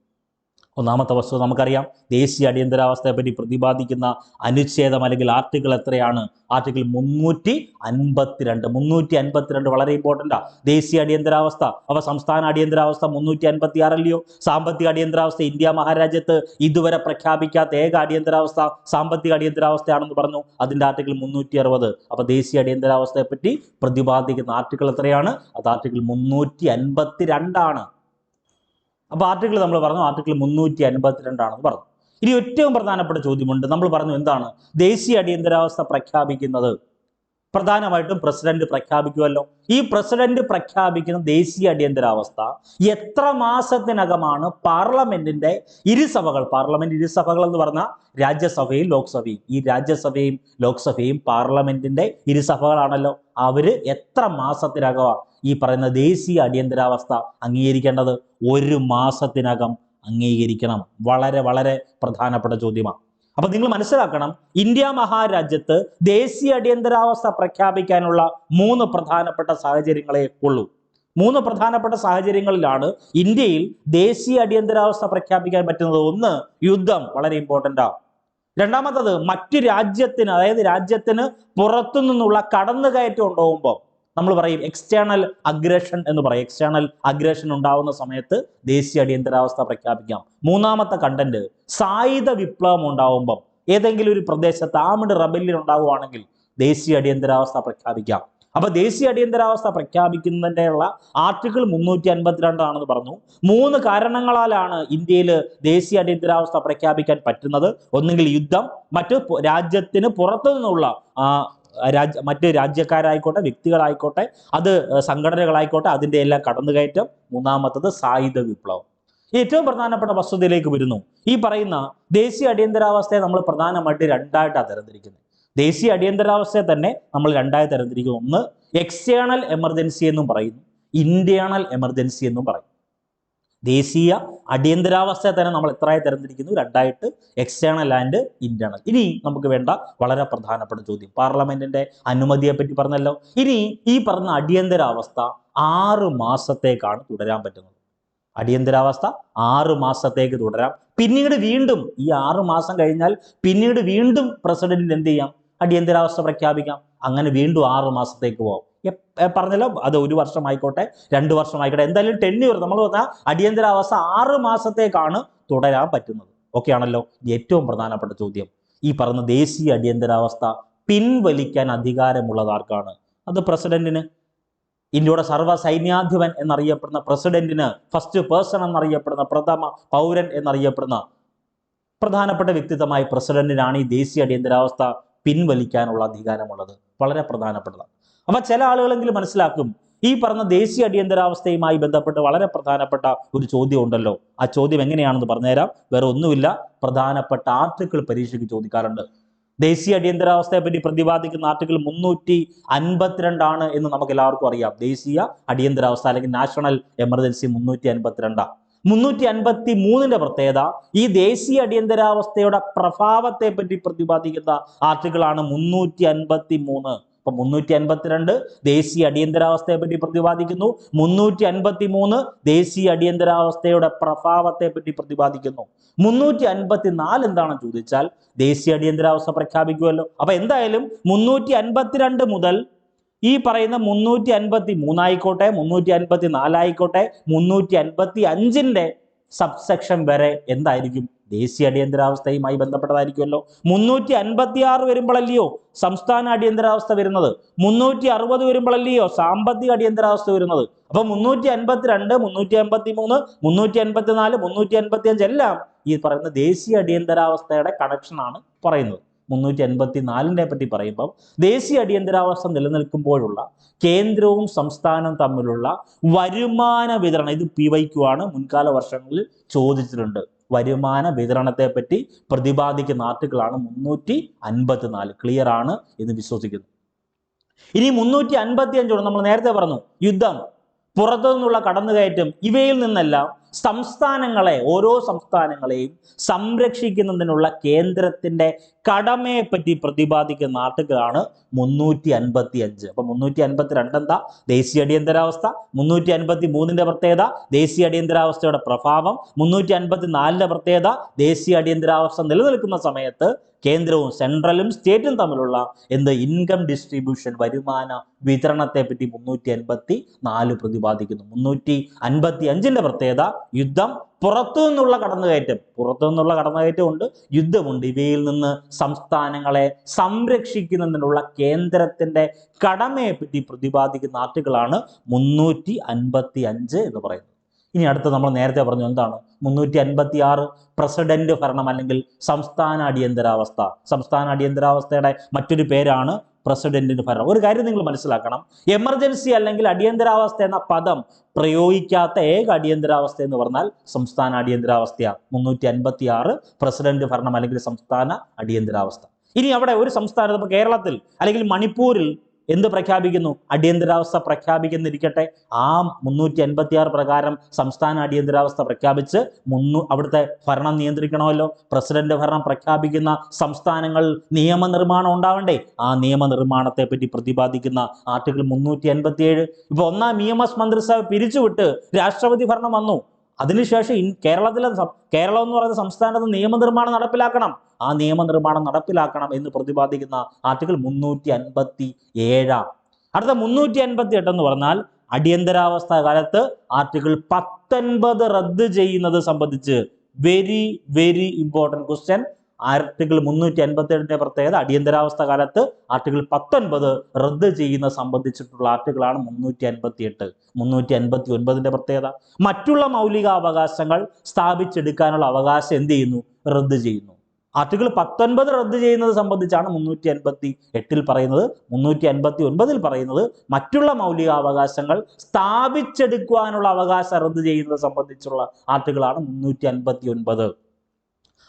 ഒന്നാമത്തെ വസ്തുത നമുക്കറിയാം. ദേശീയ അടിയന്തരാവസ്ഥയെപ്പറ്റി പ്രതിപാദിക്കുന്ന അനുച്ഛേദം അല്ലെങ്കിൽ ആർട്ടിക്കിൾ എത്രയാണ്? ആർട്ടിക്കിൾ മുന്നൂറ്റി അൻപത്തിരണ്ട് മുന്നൂറ്റി അൻപത്തിരണ്ട് വളരെ ഇമ്പോർട്ടന്റാ ദേശീയ അടിയന്തരാവസ്ഥ. അവ സംസ്ഥാന അടിയന്തരാവസ്ഥ മുന്നൂറ്റി അൻപത്തി ആറല്ലയോ സാമ്പത്തിക അടിയന്തരാവസ്ഥ ഇന്ത്യ മഹാരാജ്യത്ത് ഇതുവരെ പ്രഖ്യാപിക്കാത്ത ഏക അടിയന്തരാവസ്ഥ സാമ്പത്തിക അടിയന്തരാവസ്ഥയാണെന്ന് പറഞ്ഞു. അതിന്റെ ആർട്ടിക്കിൾ മുന്നൂറ്റി അറുപത് അപ്പൊ ദേശീയ അടിയന്തരാവസ്ഥയെപ്പറ്റി പ്രതിപാദിക്കുന്ന ആർട്ടിക്കിൾ എത്രയാണ്? അത് ആർട്ടിക്കിൾ മുന്നൂറ്റി അൻപത്തി രണ്ടാണ് അപ്പൊ ആർട്ടിക്കിൾ നമ്മൾ പറഞ്ഞു ആർട്ടിക്കിൾ മുന്നൂറ്റി അൻപത്തിരണ്ടാണെന്ന് പറഞ്ഞു. ഇനി ഏറ്റവും പ്രധാനപ്പെട്ട ചോദ്യമുണ്ട്. നമ്മൾ പറഞ്ഞു എന്താണ്? ദേശീയ അടിയന്തരാവസ്ഥ പ്രഖ്യാപിക്കുന്നത്. പ്രധാനമായിട്ടും പ്രസിഡന്റ് പ്രഖ്യാപിക്കുമല്ലോ. ഈ പ്രസിഡന്റ് പ്രഖ്യാപിക്കുന്ന ദേശീയ അടിയന്തരാവസ്ഥ എത്ര മാസത്തിനകമാണ് പാർലമെന്റിന്റെ ഇരുസഭകൾ പാർലമെന്റ് ഇരുസഭകൾ എന്ന് പറഞ്ഞാൽ രാജ്യസഭയും ലോക്സഭയും. ഈ രാജ്യസഭയും ലോക്സഭയും പാർലമെന്റിന്റെ ഇരുസഭകളാണല്ലോ. അവർ എത്ര മാസത്തിനകമാണ് ഈ പറയുന്ന ദേശീയ അടിയന്തരാവസ്ഥ അംഗീകരിക്കേണ്ടത്? ഒരു മാസത്തിനകം അംഗീകരിക്കണം. വളരെ വളരെ പ്രധാനപ്പെട്ട ചോദ്യമാണ്. അപ്പൊ നിങ്ങൾ മനസ്സിലാക്കണം ഇന്ത്യ മഹാരാജ്യത്ത് ദേശീയ അടിയന്തരാവസ്ഥ പ്രഖ്യാപിക്കാനുള്ള മൂന്ന് പ്രധാനപ്പെട്ട സാഹചര്യങ്ങളെ ഉള്ളൂ. മൂന്ന് പ്രധാനപ്പെട്ട സാഹചര്യങ്ങളിലാണ് ഇന്ത്യയിൽ ദേശീയ അടിയന്തരാവസ്ഥ പ്രഖ്യാപിക്കാൻ പറ്റുന്നത് ഒന്ന് യുദ്ധം വളരെ ഇമ്പോർട്ടന്റ് ആണ് രണ്ടാമത്തത് മറ്റു രാജ്യത്തിന് അതായത് രാജ്യത്തിന് പുറത്തു നിന്നുള്ള കടന്നുകയറ്റം ഉണ്ടാവുമ്പോൾ നമ്മൾ പറയും എക്സ്റ്റേണൽ അഗ്രഷൻ എന്ന് പറയും. എക്സ്റ്റേണൽ അഗ്രഷൻ ഉണ്ടാവുന്ന സമയത്ത് ദേശീയ അടിയന്തരാവസ്ഥ പ്രഖ്യാപിക്കാം. മൂന്നാമത്തെ കണ്ടന്റ് സായുധ വിപ്ലവം ഉണ്ടാവുമ്പം ഏതെങ്കിലും ഒരു പ്രദേശത്ത് ആമിഡ് റബല്യൻ ഉണ്ടാവുകയാണെങ്കിൽ ദേശീയ അടിയന്തരാവസ്ഥ പ്രഖ്യാപിക്കാം. അപ്പൊ ദേശീയ അടിയന്തരാവസ്ഥ പ്രഖ്യാപിക്കുന്നതിന്റെയുള്ള ആർട്ടിക്കിൾ മുന്നൂറ്റി അൻപത്തിരണ്ടാണെന്ന് പറഞ്ഞു. മൂന്ന് കാരണങ്ങളാലാണ് ഇന്ത്യയിൽ ദേശീയ അടിയന്തരാവസ്ഥ പ്രഖ്യാപിക്കാൻ പറ്റുന്നത്. ഒന്നുകിൽ യുദ്ധം മറ്റു രാജ്യത്തിന് പുറത്തു നിന്നുള്ള ആ, രാജ്യ മറ്റ് രാജ്യക്കാരായിക്കോട്ടെ വ്യക്തികളായിക്കോട്ടെ അത് സംഘടനകളായിക്കോട്ടെ അതിന്റെ എല്ലാം കടന്നുകയറ്റം മൂന്നാമത്തത് സായുധ വിപ്ലവം. ഏറ്റവും പ്രധാനപ്പെട്ട വസ്തുതയിലേക്ക് വരുന്നു. ഈ പറയുന്ന ദേശീയ അടിയന്തരാവസ്ഥയെ നമ്മൾ പ്രധാനമായിട്ട് രണ്ടായിട്ടാണ് തരംതിരിക്കുന്നത് ദേശീയ അടിയന്തരാവസ്ഥയെ തന്നെ നമ്മൾ രണ്ടായി തരംതിരിക്കുന്നു ഒന്ന് എക്സ്റ്റേണൽ എമർജൻസി എന്നും പറയുന്നു. ഇന്റേണൽ എമർജൻസി എന്നും പറയും. ദേശീയ അടിയന്തരാവസ്ഥയെ തന്നെ നമ്മൾ എത്രയായി തരംതിരിക്കുന്നു രണ്ടായിട്ട് എക്സ്റ്റേണൽ ആൻഡ് ഇന്റേണൽ ഇനി നമുക്ക് വേണ്ട വളരെ പ്രധാനപ്പെട്ട ചോദ്യം. പാർലമെന്റിന്റെ അനുമതിയെ പറ്റി പറഞ്ഞല്ലോ. ഇനി ഈ പറഞ്ഞ അടിയന്തരാവസ്ഥ ആറ് മാസത്തേക്കാണ് തുടരാൻ പറ്റുന്നത്. അടിയന്തരാവസ്ഥ ആറ് മാസത്തേക്ക് തുടരാം. പിന്നീട് വീണ്ടും ഈ ആറ് മാസം കഴിഞ്ഞാൽ പിന്നീട് വീണ്ടും പ്രസിഡന്റിന് എന്ത് ചെയ്യാം? അടിയന്തരാവസ്ഥ പ്രഖ്യാപിക്കാം. അങ്ങനെ വീണ്ടും ആറ് മാസത്തേക്ക് പോകാം പറഞ്ഞല്ലോ അത് ഒരു വർഷം ആയിക്കോട്ടെ രണ്ട് വർഷം ആയിക്കോട്ടെ എന്തായാലും ടെന്യൂർ നമ്മൾ പറഞ്ഞാൽ അടിയന്തരാവസ്ഥ ആറ് മാസത്തേക്കാണ് തുടരാൻ പറ്റുന്നത്. ഓക്കെ ആണല്ലോ? ഏറ്റവും പ്രധാനപ്പെട്ട ചോദ്യം. ഈ പറഞ്ഞ ദേശീയ അടിയന്തരാവസ്ഥ പിൻവലിക്കാൻ അധികാരമുള്ളത് ആർക്കാണ്? അത് പ്രസിഡന്റിന്. ഇന്ത്യയുടെ സർവ സൈന്യാധിപൻ എന്നറിയപ്പെടുന്ന പ്രസിഡന്റിന് ഫസ്റ്റ് പേഴ്സൺ എന്നറിയപ്പെടുന്ന പ്രഥമ പൗരൻ എന്നറിയപ്പെടുന്ന പ്രധാനപ്പെട്ട വ്യക്തിത്വമായ പ്രസിഡന്റിനാണ് ഈ ദേശീയ അടിയന്തരാവസ്ഥ പിൻവലിക്കാനുള്ള അധികാരമുള്ളത്. വളരെ പ്രധാനപ്പെട്ടതാണ്. അപ്പൊ ചില ആളുകളെങ്കിലും മനസ്സിലാക്കും ഈ പറഞ്ഞ ദേശീയ അടിയന്തരാവസ്ഥയുമായി ബന്ധപ്പെട്ട് വളരെ പ്രധാനപ്പെട്ട ഒരു ചോദ്യം ഉണ്ടല്ലോ ആ ചോദ്യം എങ്ങനെയാണെന്ന് പറഞ്ഞുതരാം. വേറെ ഒന്നുമില്ല. പ്രധാനപ്പെട്ട ആർട്ടിക്കിൾ പരീക്ഷയ്ക്ക് ചോദിക്കാറുണ്ട്. ദേശീയ അടിയന്തരാവസ്ഥയെ പറ്റി പ്രതിപാദിക്കുന്ന ആർട്ടിക്കിൾ മുന്നൂറ്റി അൻപത്തിരണ്ടാണ് എന്ന് നമുക്ക് എല്ലാവർക്കും അറിയാം. ദേശീയ അടിയന്തരാവസ്ഥ അല്ലെങ്കിൽ നാഷണൽ എമർജൻസി മുന്നൂറ്റി അൻപത്തിരണ്ടാണ് മുന്നൂറ്റി അൻപത്തി മൂന്നിന്റെ പ്രത്യേകത ഈ ദേശീയ അടിയന്തരാവസ്ഥയുടെ പ്രഭാവത്തെ പറ്റി പ്രതിപാദിക്കുന്ന ആർട്ടിക്കിളാണ് മുന്നൂറ്റി അൻപത്തി മൂന്ന് അപ്പൊ മുന്നൂറ്റി അൻപത്തിരണ്ട് ദേശീയ അടിയന്തരാവസ്ഥയെ പറ്റി പ്രതിപാദിക്കുന്നു. മുന്നൂറ്റി അൻപത്തി മൂന്ന് ദേശീയ അടിയന്തരാവസ്ഥയുടെ പ്രഭാവത്തെ പറ്റി പ്രതിപാദിക്കുന്നു. മുന്നൂറ്റി അൻപത്തി നാല് എന്താണെന്ന് ചോദിച്ചാൽ ദേശീയ അടിയന്തരാവസ്ഥ പ്രഖ്യാപിക്കുമല്ലോ. അപ്പൊ എന്തായാലും മുന്നൂറ്റി അൻപത്തിരണ്ട് മുതൽ ഈ പറയുന്ന മുന്നൂറ്റി അൻപത്തി മൂന്നായിക്കോട്ടെ മുന്നൂറ്റി അൻപത്തി നാലായിക്കോട്ടെ മുന്നൂറ്റി അൻപത്തി അഞ്ചിന്റെ സബ്സെക്ഷൻ വരെ എന്തായിരിക്കും? ദേശീയ അടിയന്തരാവസ്ഥയുമായി ബന്ധപ്പെട്ടതായിരിക്കുമല്ലോ. മുന്നൂറ്റി അൻപത്തി ആറ് വരുമ്പോഴല്ലയോ സംസ്ഥാന അടിയന്തരാവസ്ഥ വരുന്നത്? മുന്നൂറ്റി അറുപത് വരുമ്പോഴല്ലയോ സാമ്പത്തിക അടിയന്തരാവസ്ഥ വരുന്നത്? അപ്പൊ മുന്നൂറ്റി അൻപത്തി രണ്ട് മുന്നൂറ്റി അൻപത്തി മൂന്ന് മുന്നൂറ്റി അൻപത്തി നാല് മുന്നൂറ്റി അൻപത്തി അഞ്ച് എല്ലാം ഈ പറയുന്ന ദേശീയ അടിയന്തരാവസ്ഥയുടെ കണക്ഷനാണ് പറയുന്നത്. മുന്നൂറ്റി അൻപത്തി നാലിനെ പറ്റി പറയുമ്പോൾ ദേശീയ അടിയന്തരാവസ്ഥ നിലനിൽക്കുമ്പോഴുള്ള കേന്ദ്രവും സംസ്ഥാനവും തമ്മിലുള്ള വരുമാന വിതരണം ഇത് പി വൈക്കുവാണ് മുൻകാല വർഷങ്ങളിൽ ചോദിച്ചിട്ടുണ്ട്. വരുമാന വിതരണത്തെ പറ്റി പ്രതിപാദിക്കുന്ന ആർട്ടിക്കിളാണ് മുന്നൂറ്റി അൻപത്തിനാല് ക്ലിയർ ആണ് എന്ന് വിശ്വസിക്കുന്നു. ഇനി മുന്നൂറ്റി അൻപത്തി അഞ്ചോട് നമ്മൾ നേരത്തെ പറഞ്ഞു യുദ്ധം പുറത്തു നിന്നുള്ള കടന്നുകയറ്റം ഇവയിൽ നിന്നെല്ലാം സംസ്ഥാനങ്ങളെ ഓരോ സംസ്ഥാനങ്ങളെയും സംരക്ഷിക്കുന്നതിനുള്ള കേന്ദ്രത്തിന്റെ കടമയെ പറ്റി പ്രതിപാദിക്കുന്ന ആർട്ടിക്കിളാണ് മുന്നൂറ്റി അൻപത്തി അഞ്ച് അപ്പൊ മുന്നൂറ്റി അൻപത്തി രണ്ട് എന്താ? ദേശീയ അടിയന്തരാവസ്ഥ. മുന്നൂറ്റി അൻപത്തി മൂന്നിന്റെ പ്രത്യേകത ദേശീയ അടിയന്തരാവസ്ഥയുടെ പ്രഭാവം. മുന്നൂറ്റി അൻപത്തി നാലിന്റെ പ്രത്യേകത ദേശീയ അടിയന്തരാവസ്ഥ നിലനിൽക്കുന്ന സമയത്ത് കേന്ദ്രവും സെൻട്രലും സ്റ്റേറ്റും തമ്മിലുള്ള എന്ത് ഇൻകം ഡിസ്ട്രിബ്യൂഷൻ വരുമാന വിതരണത്തെ പറ്റി മുന്നൂറ്റി അൻപത്തി നാല് പ്രതിപാദിക്കുന്നു. മുന്നൂറ്റി അൻപത്തി അഞ്ചിന്റെ പ്രത്യേകത യുദ്ധം പുറത്തു നിന്നുള്ള കടന്നുകയറ്റം. പുറത്തു നിന്നുള്ള കടന്നുകയറ്റം ഉണ്ട് യുദ്ധമുണ്ട്. ഇവയിൽ നിന്ന് സംസ്ഥാനങ്ങളെ സംരക്ഷിക്കുന്നതിനുള്ള കേന്ദ്രത്തിന്റെ കടമയെ പറ്റി പ്രതിപാദിക്കുന്ന ആർട്ടിക്കിളാണ് മുന്നൂറ്റി അൻപത്തി അഞ്ച് എന്ന് പറയുന്നത്. ഇനി അടുത്ത നമ്മൾ നേരത്തെ പറഞ്ഞു എന്താണ്? മുന്നൂറ്റി അൻപത്തി ആറ് പ്രസിഡന്റ് ഭരണം അല്ലെങ്കിൽ സംസ്ഥാന അടിയന്തരാവസ്ഥ. സംസ്ഥാന അടിയന്തരാവസ്ഥയുടെ മറ്റൊരു പേരാണ് പ്രസിഡന്റിന് ഭരണം. ഒരു കാര്യം നിങ്ങൾ മനസ്സിലാക്കണം. എമർജൻസി അല്ലെങ്കിൽ അടിയന്തരാവസ്ഥ എന്ന പദം പ്രയോഗിക്കാത്ത ഏക അടിയന്തരാവസ്ഥ എന്ന് പറഞ്ഞാൽ സംസ്ഥാന അടിയന്തരാവസ്ഥയാണ് മുന്നൂറ്റി അൻപത്തി ആറ് പ്രസിഡന്റ് ഭരണം അല്ലെങ്കിൽ സംസ്ഥാന അടിയന്തരാവസ്ഥ. ഇനി അവിടെ ഒരു സംസ്ഥാനത്ത് ഇപ്പോൾ കേരളത്തിൽ അല്ലെങ്കിൽ മണിപ്പൂരിൽ എന്ത് പ്രഖ്യാപിക്കുന്നു? അടിയന്തരാവസ്ഥ പ്രഖ്യാപിക്കുന്നിരിക്കട്ടെ. ആ മുന്നൂറ്റി അൻപത്തി ആറ് പ്രകാരം സംസ്ഥാന അടിയന്തരാവസ്ഥ പ്രഖ്യാപിച്ച് മുന്നൂ അവിടുത്തെ ഭരണം നിയന്ത്രിക്കണമല്ലോ. പ്രസിഡന്റ് ഭരണം പ്രഖ്യാപിക്കുന്ന സംസ്ഥാനങ്ങൾ നിയമനിർമ്മാണം ഉണ്ടാവണ്ടേ? ആ നിയമനിർമ്മാണത്തെ പറ്റി പ്രതിപാദിക്കുന്ന ആർട്ടിക്കിൾ മുന്നൂറ്റി എൺപത്തി ഏഴ് ഇപ്പൊ ഒന്നാം എസ് മന്ത്രിസഭ പിരിച്ചുവിട്ട് രാഷ്ട്രപതി ഭരണം വന്നു. അതിനുശേഷം കേരളത്തിലെ കേരളം എന്ന് പറയുന്ന സംസ്ഥാനത്ത് നിയമനിർമ്മാണം നടപ്പിലാക്കണം. ആ നിയമനിർമ്മാണം നടപ്പിലാക്കണം എന്ന് പ്രതിപാദിക്കുന്ന ആർട്ടിക്കിൾ മുന്നൂറ്റി അൻപത്തി ഏഴാം അടുത്ത മുന്നൂറ്റി അൻപത്തി എട്ട് എന്ന് പറഞ്ഞാൽ അടിയന്തരാവസ്ഥ കാലത്ത് ആർട്ടിക്കിൾ പത്തൊൻപത് റദ്ദ് ചെയ്യുന്നത് സംബന്ധിച്ച് very very important question article മുന്നൂറ്റി അൻപത്തി ഏഴിന്റെ പ്രത്യേകത അടിയന്തരാവസ്ഥ കാലത്ത് ആർട്ടിക്കിൾ പത്തൊൻപത് റദ്ദ് ചെയ്യുന്ന സംബന്ധിച്ചിട്ടുള്ള ആർട്ടിക്കിളാണ് മുന്നൂറ്റി അൻപത്തി എട്ട് മുന്നൂറ്റി അൻപത്തി ഒൻപതിന്റെ പ്രത്യേകത. മറ്റുള്ള മൗലിക അവകാശങ്ങൾ സ്ഥാപിച്ചെടുക്കാനുള്ള അവകാശം എന്ത് ചെയ്യുന്നു? റദ്ദ് ചെയ്യുന്നു. ആർട്ടിക്കിൾ പത്തൊൻപത് റദ്ദ് ചെയ്യുന്നത് സംബന്ധിച്ചാണ് മുന്നൂറ്റി അൻപത്തി എട്ടിൽ പറയുന്നത്. മുന്നൂറ്റി അൻപത്തി ഒൻപതിൽ പറയുന്നത് മറ്റുള്ള മൗലിക അവകാശങ്ങൾ സ്ഥാപിച്ചെടുക്കുവാനുള്ള അവകാശം റദ്ദ് ചെയ്യുന്നത് സംബന്ധിച്ചുള്ള ആർട്ടിക്കിളാണ് മുന്നൂറ്റി അൻപത്തി ഒൻപത്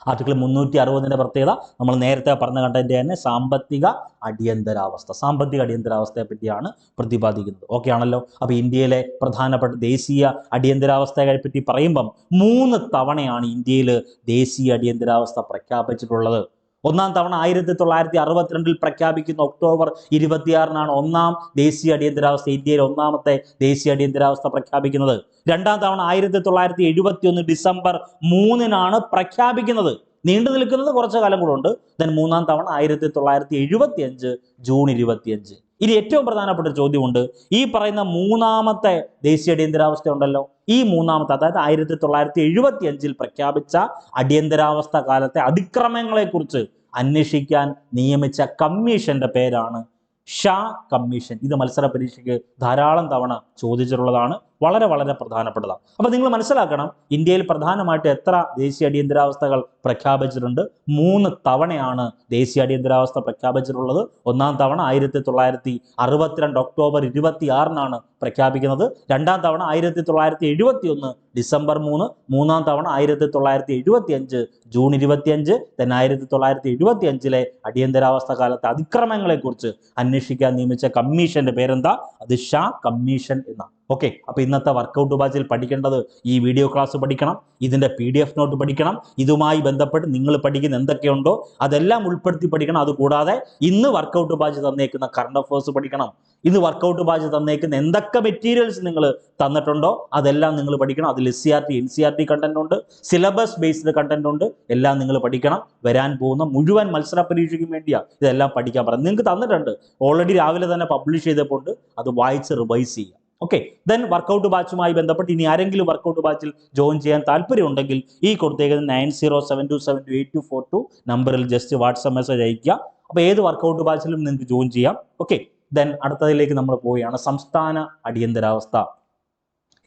ആർട്ടിക്കിൾ മുന്നൂറ്റി അറുപതിന്റെ പ്രത്യേകത നമ്മൾ നേരത്തെ പറഞ്ഞ കണ്ടതിന്റെ തന്നെ സാമ്പത്തിക അടിയന്തരാവസ്ഥ സാമ്പത്തിക അടിയന്തരാവസ്ഥയെ പറ്റിയാണ് പ്രതിപാദിക്കുന്നത്. ഓക്കെ ആണല്ലോ? അപ്പോൾ ഇന്ത്യയിലെ പ്രധാനപ്പെട്ട ദേശീയ അടിയന്തരാവസ്ഥയെ പറ്റി പറയുമ്പം മൂന്ന് തവണയാണ് ഇന്ത്യയിൽ ദേശീയ അടിയന്തരാവസ്ഥ പ്രഖ്യാപിച്ചിട്ടുള്ളത്. ഒന്നാം തവണ ആയിരത്തി തൊള്ളായിരത്തി അറുപത്തിരണ്ടിൽ പ്രഖ്യാപിക്കുന്ന ഒക്ടോബർ ഇരുപത്തിയാറിനാണ് ഒന്നാം ദേശീയ അടിയന്തരാവസ്ഥ ഇന്ത്യയിൽ ഒന്നാമത്തെ ദേശീയ അടിയന്തരാവസ്ഥ പ്രഖ്യാപിക്കുന്നത്. രണ്ടാം തവണ ആയിരത്തി തൊള്ളായിരത്തി എഴുപത്തി ഒന്ന് ഡിസംബർ മൂന്നിനാണ് പ്രഖ്യാപിക്കുന്നത്. നീണ്ടു നിൽക്കുന്നത് കുറച്ചു കാലം കൂടെ ഉണ്ട്. ദെൻ മൂന്നാം തവണ ആയിരത്തി തൊള്ളായിരത്തി എഴുപത്തി അഞ്ച് ജൂൺ ഇരുപത്തിയഞ്ച്. ഇനി ഏറ്റവും പ്രധാനപ്പെട്ട ചോദ്യമുണ്ട്. ഈ പറയുന്ന മൂന്നാമത്തെ ദേശീയ അടിയന്തരാവസ്ഥ ഉണ്ടല്ലോ. ഈ മൂന്നാമത്തെ അതായത് ആയിരത്തി തൊള്ളായിരത്തി എഴുപത്തി അഞ്ചിൽ പ്രഖ്യാപിച്ച അടിയന്തരാവസ്ഥ കാലത്തെ അതിക്രമങ്ങളെക്കുറിച്ച് അന്വേഷിക്കാൻ നിയമിച്ച കമ്മീഷന്റെ പേരാണ് ഷാ കമ്മീഷൻ. ഇത് മത്സര പരീക്ഷയ്ക്ക് ധാരാളം തവണ ചോദിച്ചിട്ടുള്ളതാണ്. വളരെ വളരെ പ്രധാനപ്പെട്ടതാണ്. അപ്പൊ നിങ്ങൾ മനസ്സിലാക്കണം ഇന്ത്യയിൽ പ്രധാനമായിട്ട് എത്ര ദേശീയ അടിയന്തരാവസ്ഥകൾ പ്രഖ്യാപിച്ചിട്ടുണ്ട്? മൂന്ന് തവണയാണ് ദേശീയ അടിയന്തരാവസ്ഥ പ്രഖ്യാപിച്ചിട്ടുള്ളത്. ഒന്നാം തവണ ആയിരത്തി തൊള്ളായിരത്തി അറുപത്തിരണ്ട് ഒക്ടോബർ ഇരുപത്തി ആറിനാണ് പ്രഖ്യാപിക്കുന്നത്. രണ്ടാം തവണ ആയിരത്തി തൊള്ളായിരത്തി എഴുപത്തി ഒന്ന് ഡിസംബർ മൂന്ന്. മൂന്നാം തവണ ആയിരത്തി തൊള്ളായിരത്തി എഴുപത്തി അഞ്ച് ജൂൺ ഇരുപത്തിയഞ്ച്. തന്നെ ആയിരത്തി തൊള്ളായിരത്തി എഴുപത്തി അഞ്ചിലെ അടിയന്തരാവസ്ഥ കാലത്തെ അതിക്രമങ്ങളെക്കുറിച്ച് അന്വേഷിക്കാൻ നിയമിച്ച കമ്മീഷന്റെ പേരെന്താ? അത് ഷാ കമ്മീഷൻ എന്നാണ്. ഓക്കെ അപ്പോൾ ഇന്നത്തെ വർക്കൗട്ട് ബാച്ചിൽ പഠിക്കേണ്ടത് ഈ വീഡിയോ ക്ലാസ് പഠിക്കണം ഇതിന്റെ പി ഡി എഫ് നോട്ട് പഠിക്കണം ഇതുമായി ബന്ധപ്പെട്ട് നിങ്ങൾ പഠിക്കുന്ന എന്തൊക്കെയുണ്ടോ അതെല്ലാം ഉൾപ്പെടുത്തി പഠിക്കണം. അതുകൂടാതെ ഇന്ന് വർക്കൗട്ട് ബാച്ച് തന്നേക്കുന്ന കറണ്ട് അഫേഴ്സ് പഠിക്കണം. ഇന്ന് വർക്കൗട്ട് ബാച്ച് തന്നേക്കുന്ന എന്തൊക്കെ മെറ്റീരിയൽസ് നിങ്ങൾ തന്നിട്ടുണ്ടോ അതെല്ലാം നിങ്ങൾ പഠിക്കണം. അതിൽ S C R T N C R T content ഉണ്ട് സിലബസ് ബേസ്ഡ് കണ്ടന്റ് ഉണ്ട് എല്ലാം നിങ്ങൾ പഠിക്കണം. വരാൻ പോകുന്ന മുഴുവൻ മത്സര പരീക്ഷയ്ക്കും വേണ്ടിയാണ് ഇതെല്ലാം പഠിക്കാൻ പറയാം നിങ്ങൾക്ക് തന്നിട്ടുണ്ട്. ഓൾറെഡി രാവിലെ തന്നെ പബ്ലിഷ് ചെയ്തപ്പോൾ അത് വായിച്ച് റിവൈസ് ചെയ്യുക ഓക്കെ ദെൻ വർക്കൗട്ട് ബാച്ചുമായി ബന്ധപ്പെട്ട് ഇനി ആരെങ്കിലും വർക്കൗട്ട് ബാച്ചിൽ ജോയിൻ ചെയ്യാൻ താല്പര്യമുണ്ടെങ്കിൽ ഈ കൊടുത്തേക്കുന്ന nine zero seven two seven two eight two four two നമ്പറിൽ ജസ്റ്റ് വാട്സപ്പ് മെസ്സേജ് അയക്കുക അപ്പോൾ ഏത് വർക്കൗട്ട് ബാച്ചിലും നിങ്ങൾക്ക് ജോയിൻ ചെയ്യാം. ഓക്കെ ദെൻ അടുത്തതിലേക്ക് നമ്മൾ പോവുകയാണ്. സംസ്ഥാന അടിയന്തരാവസ്ഥ.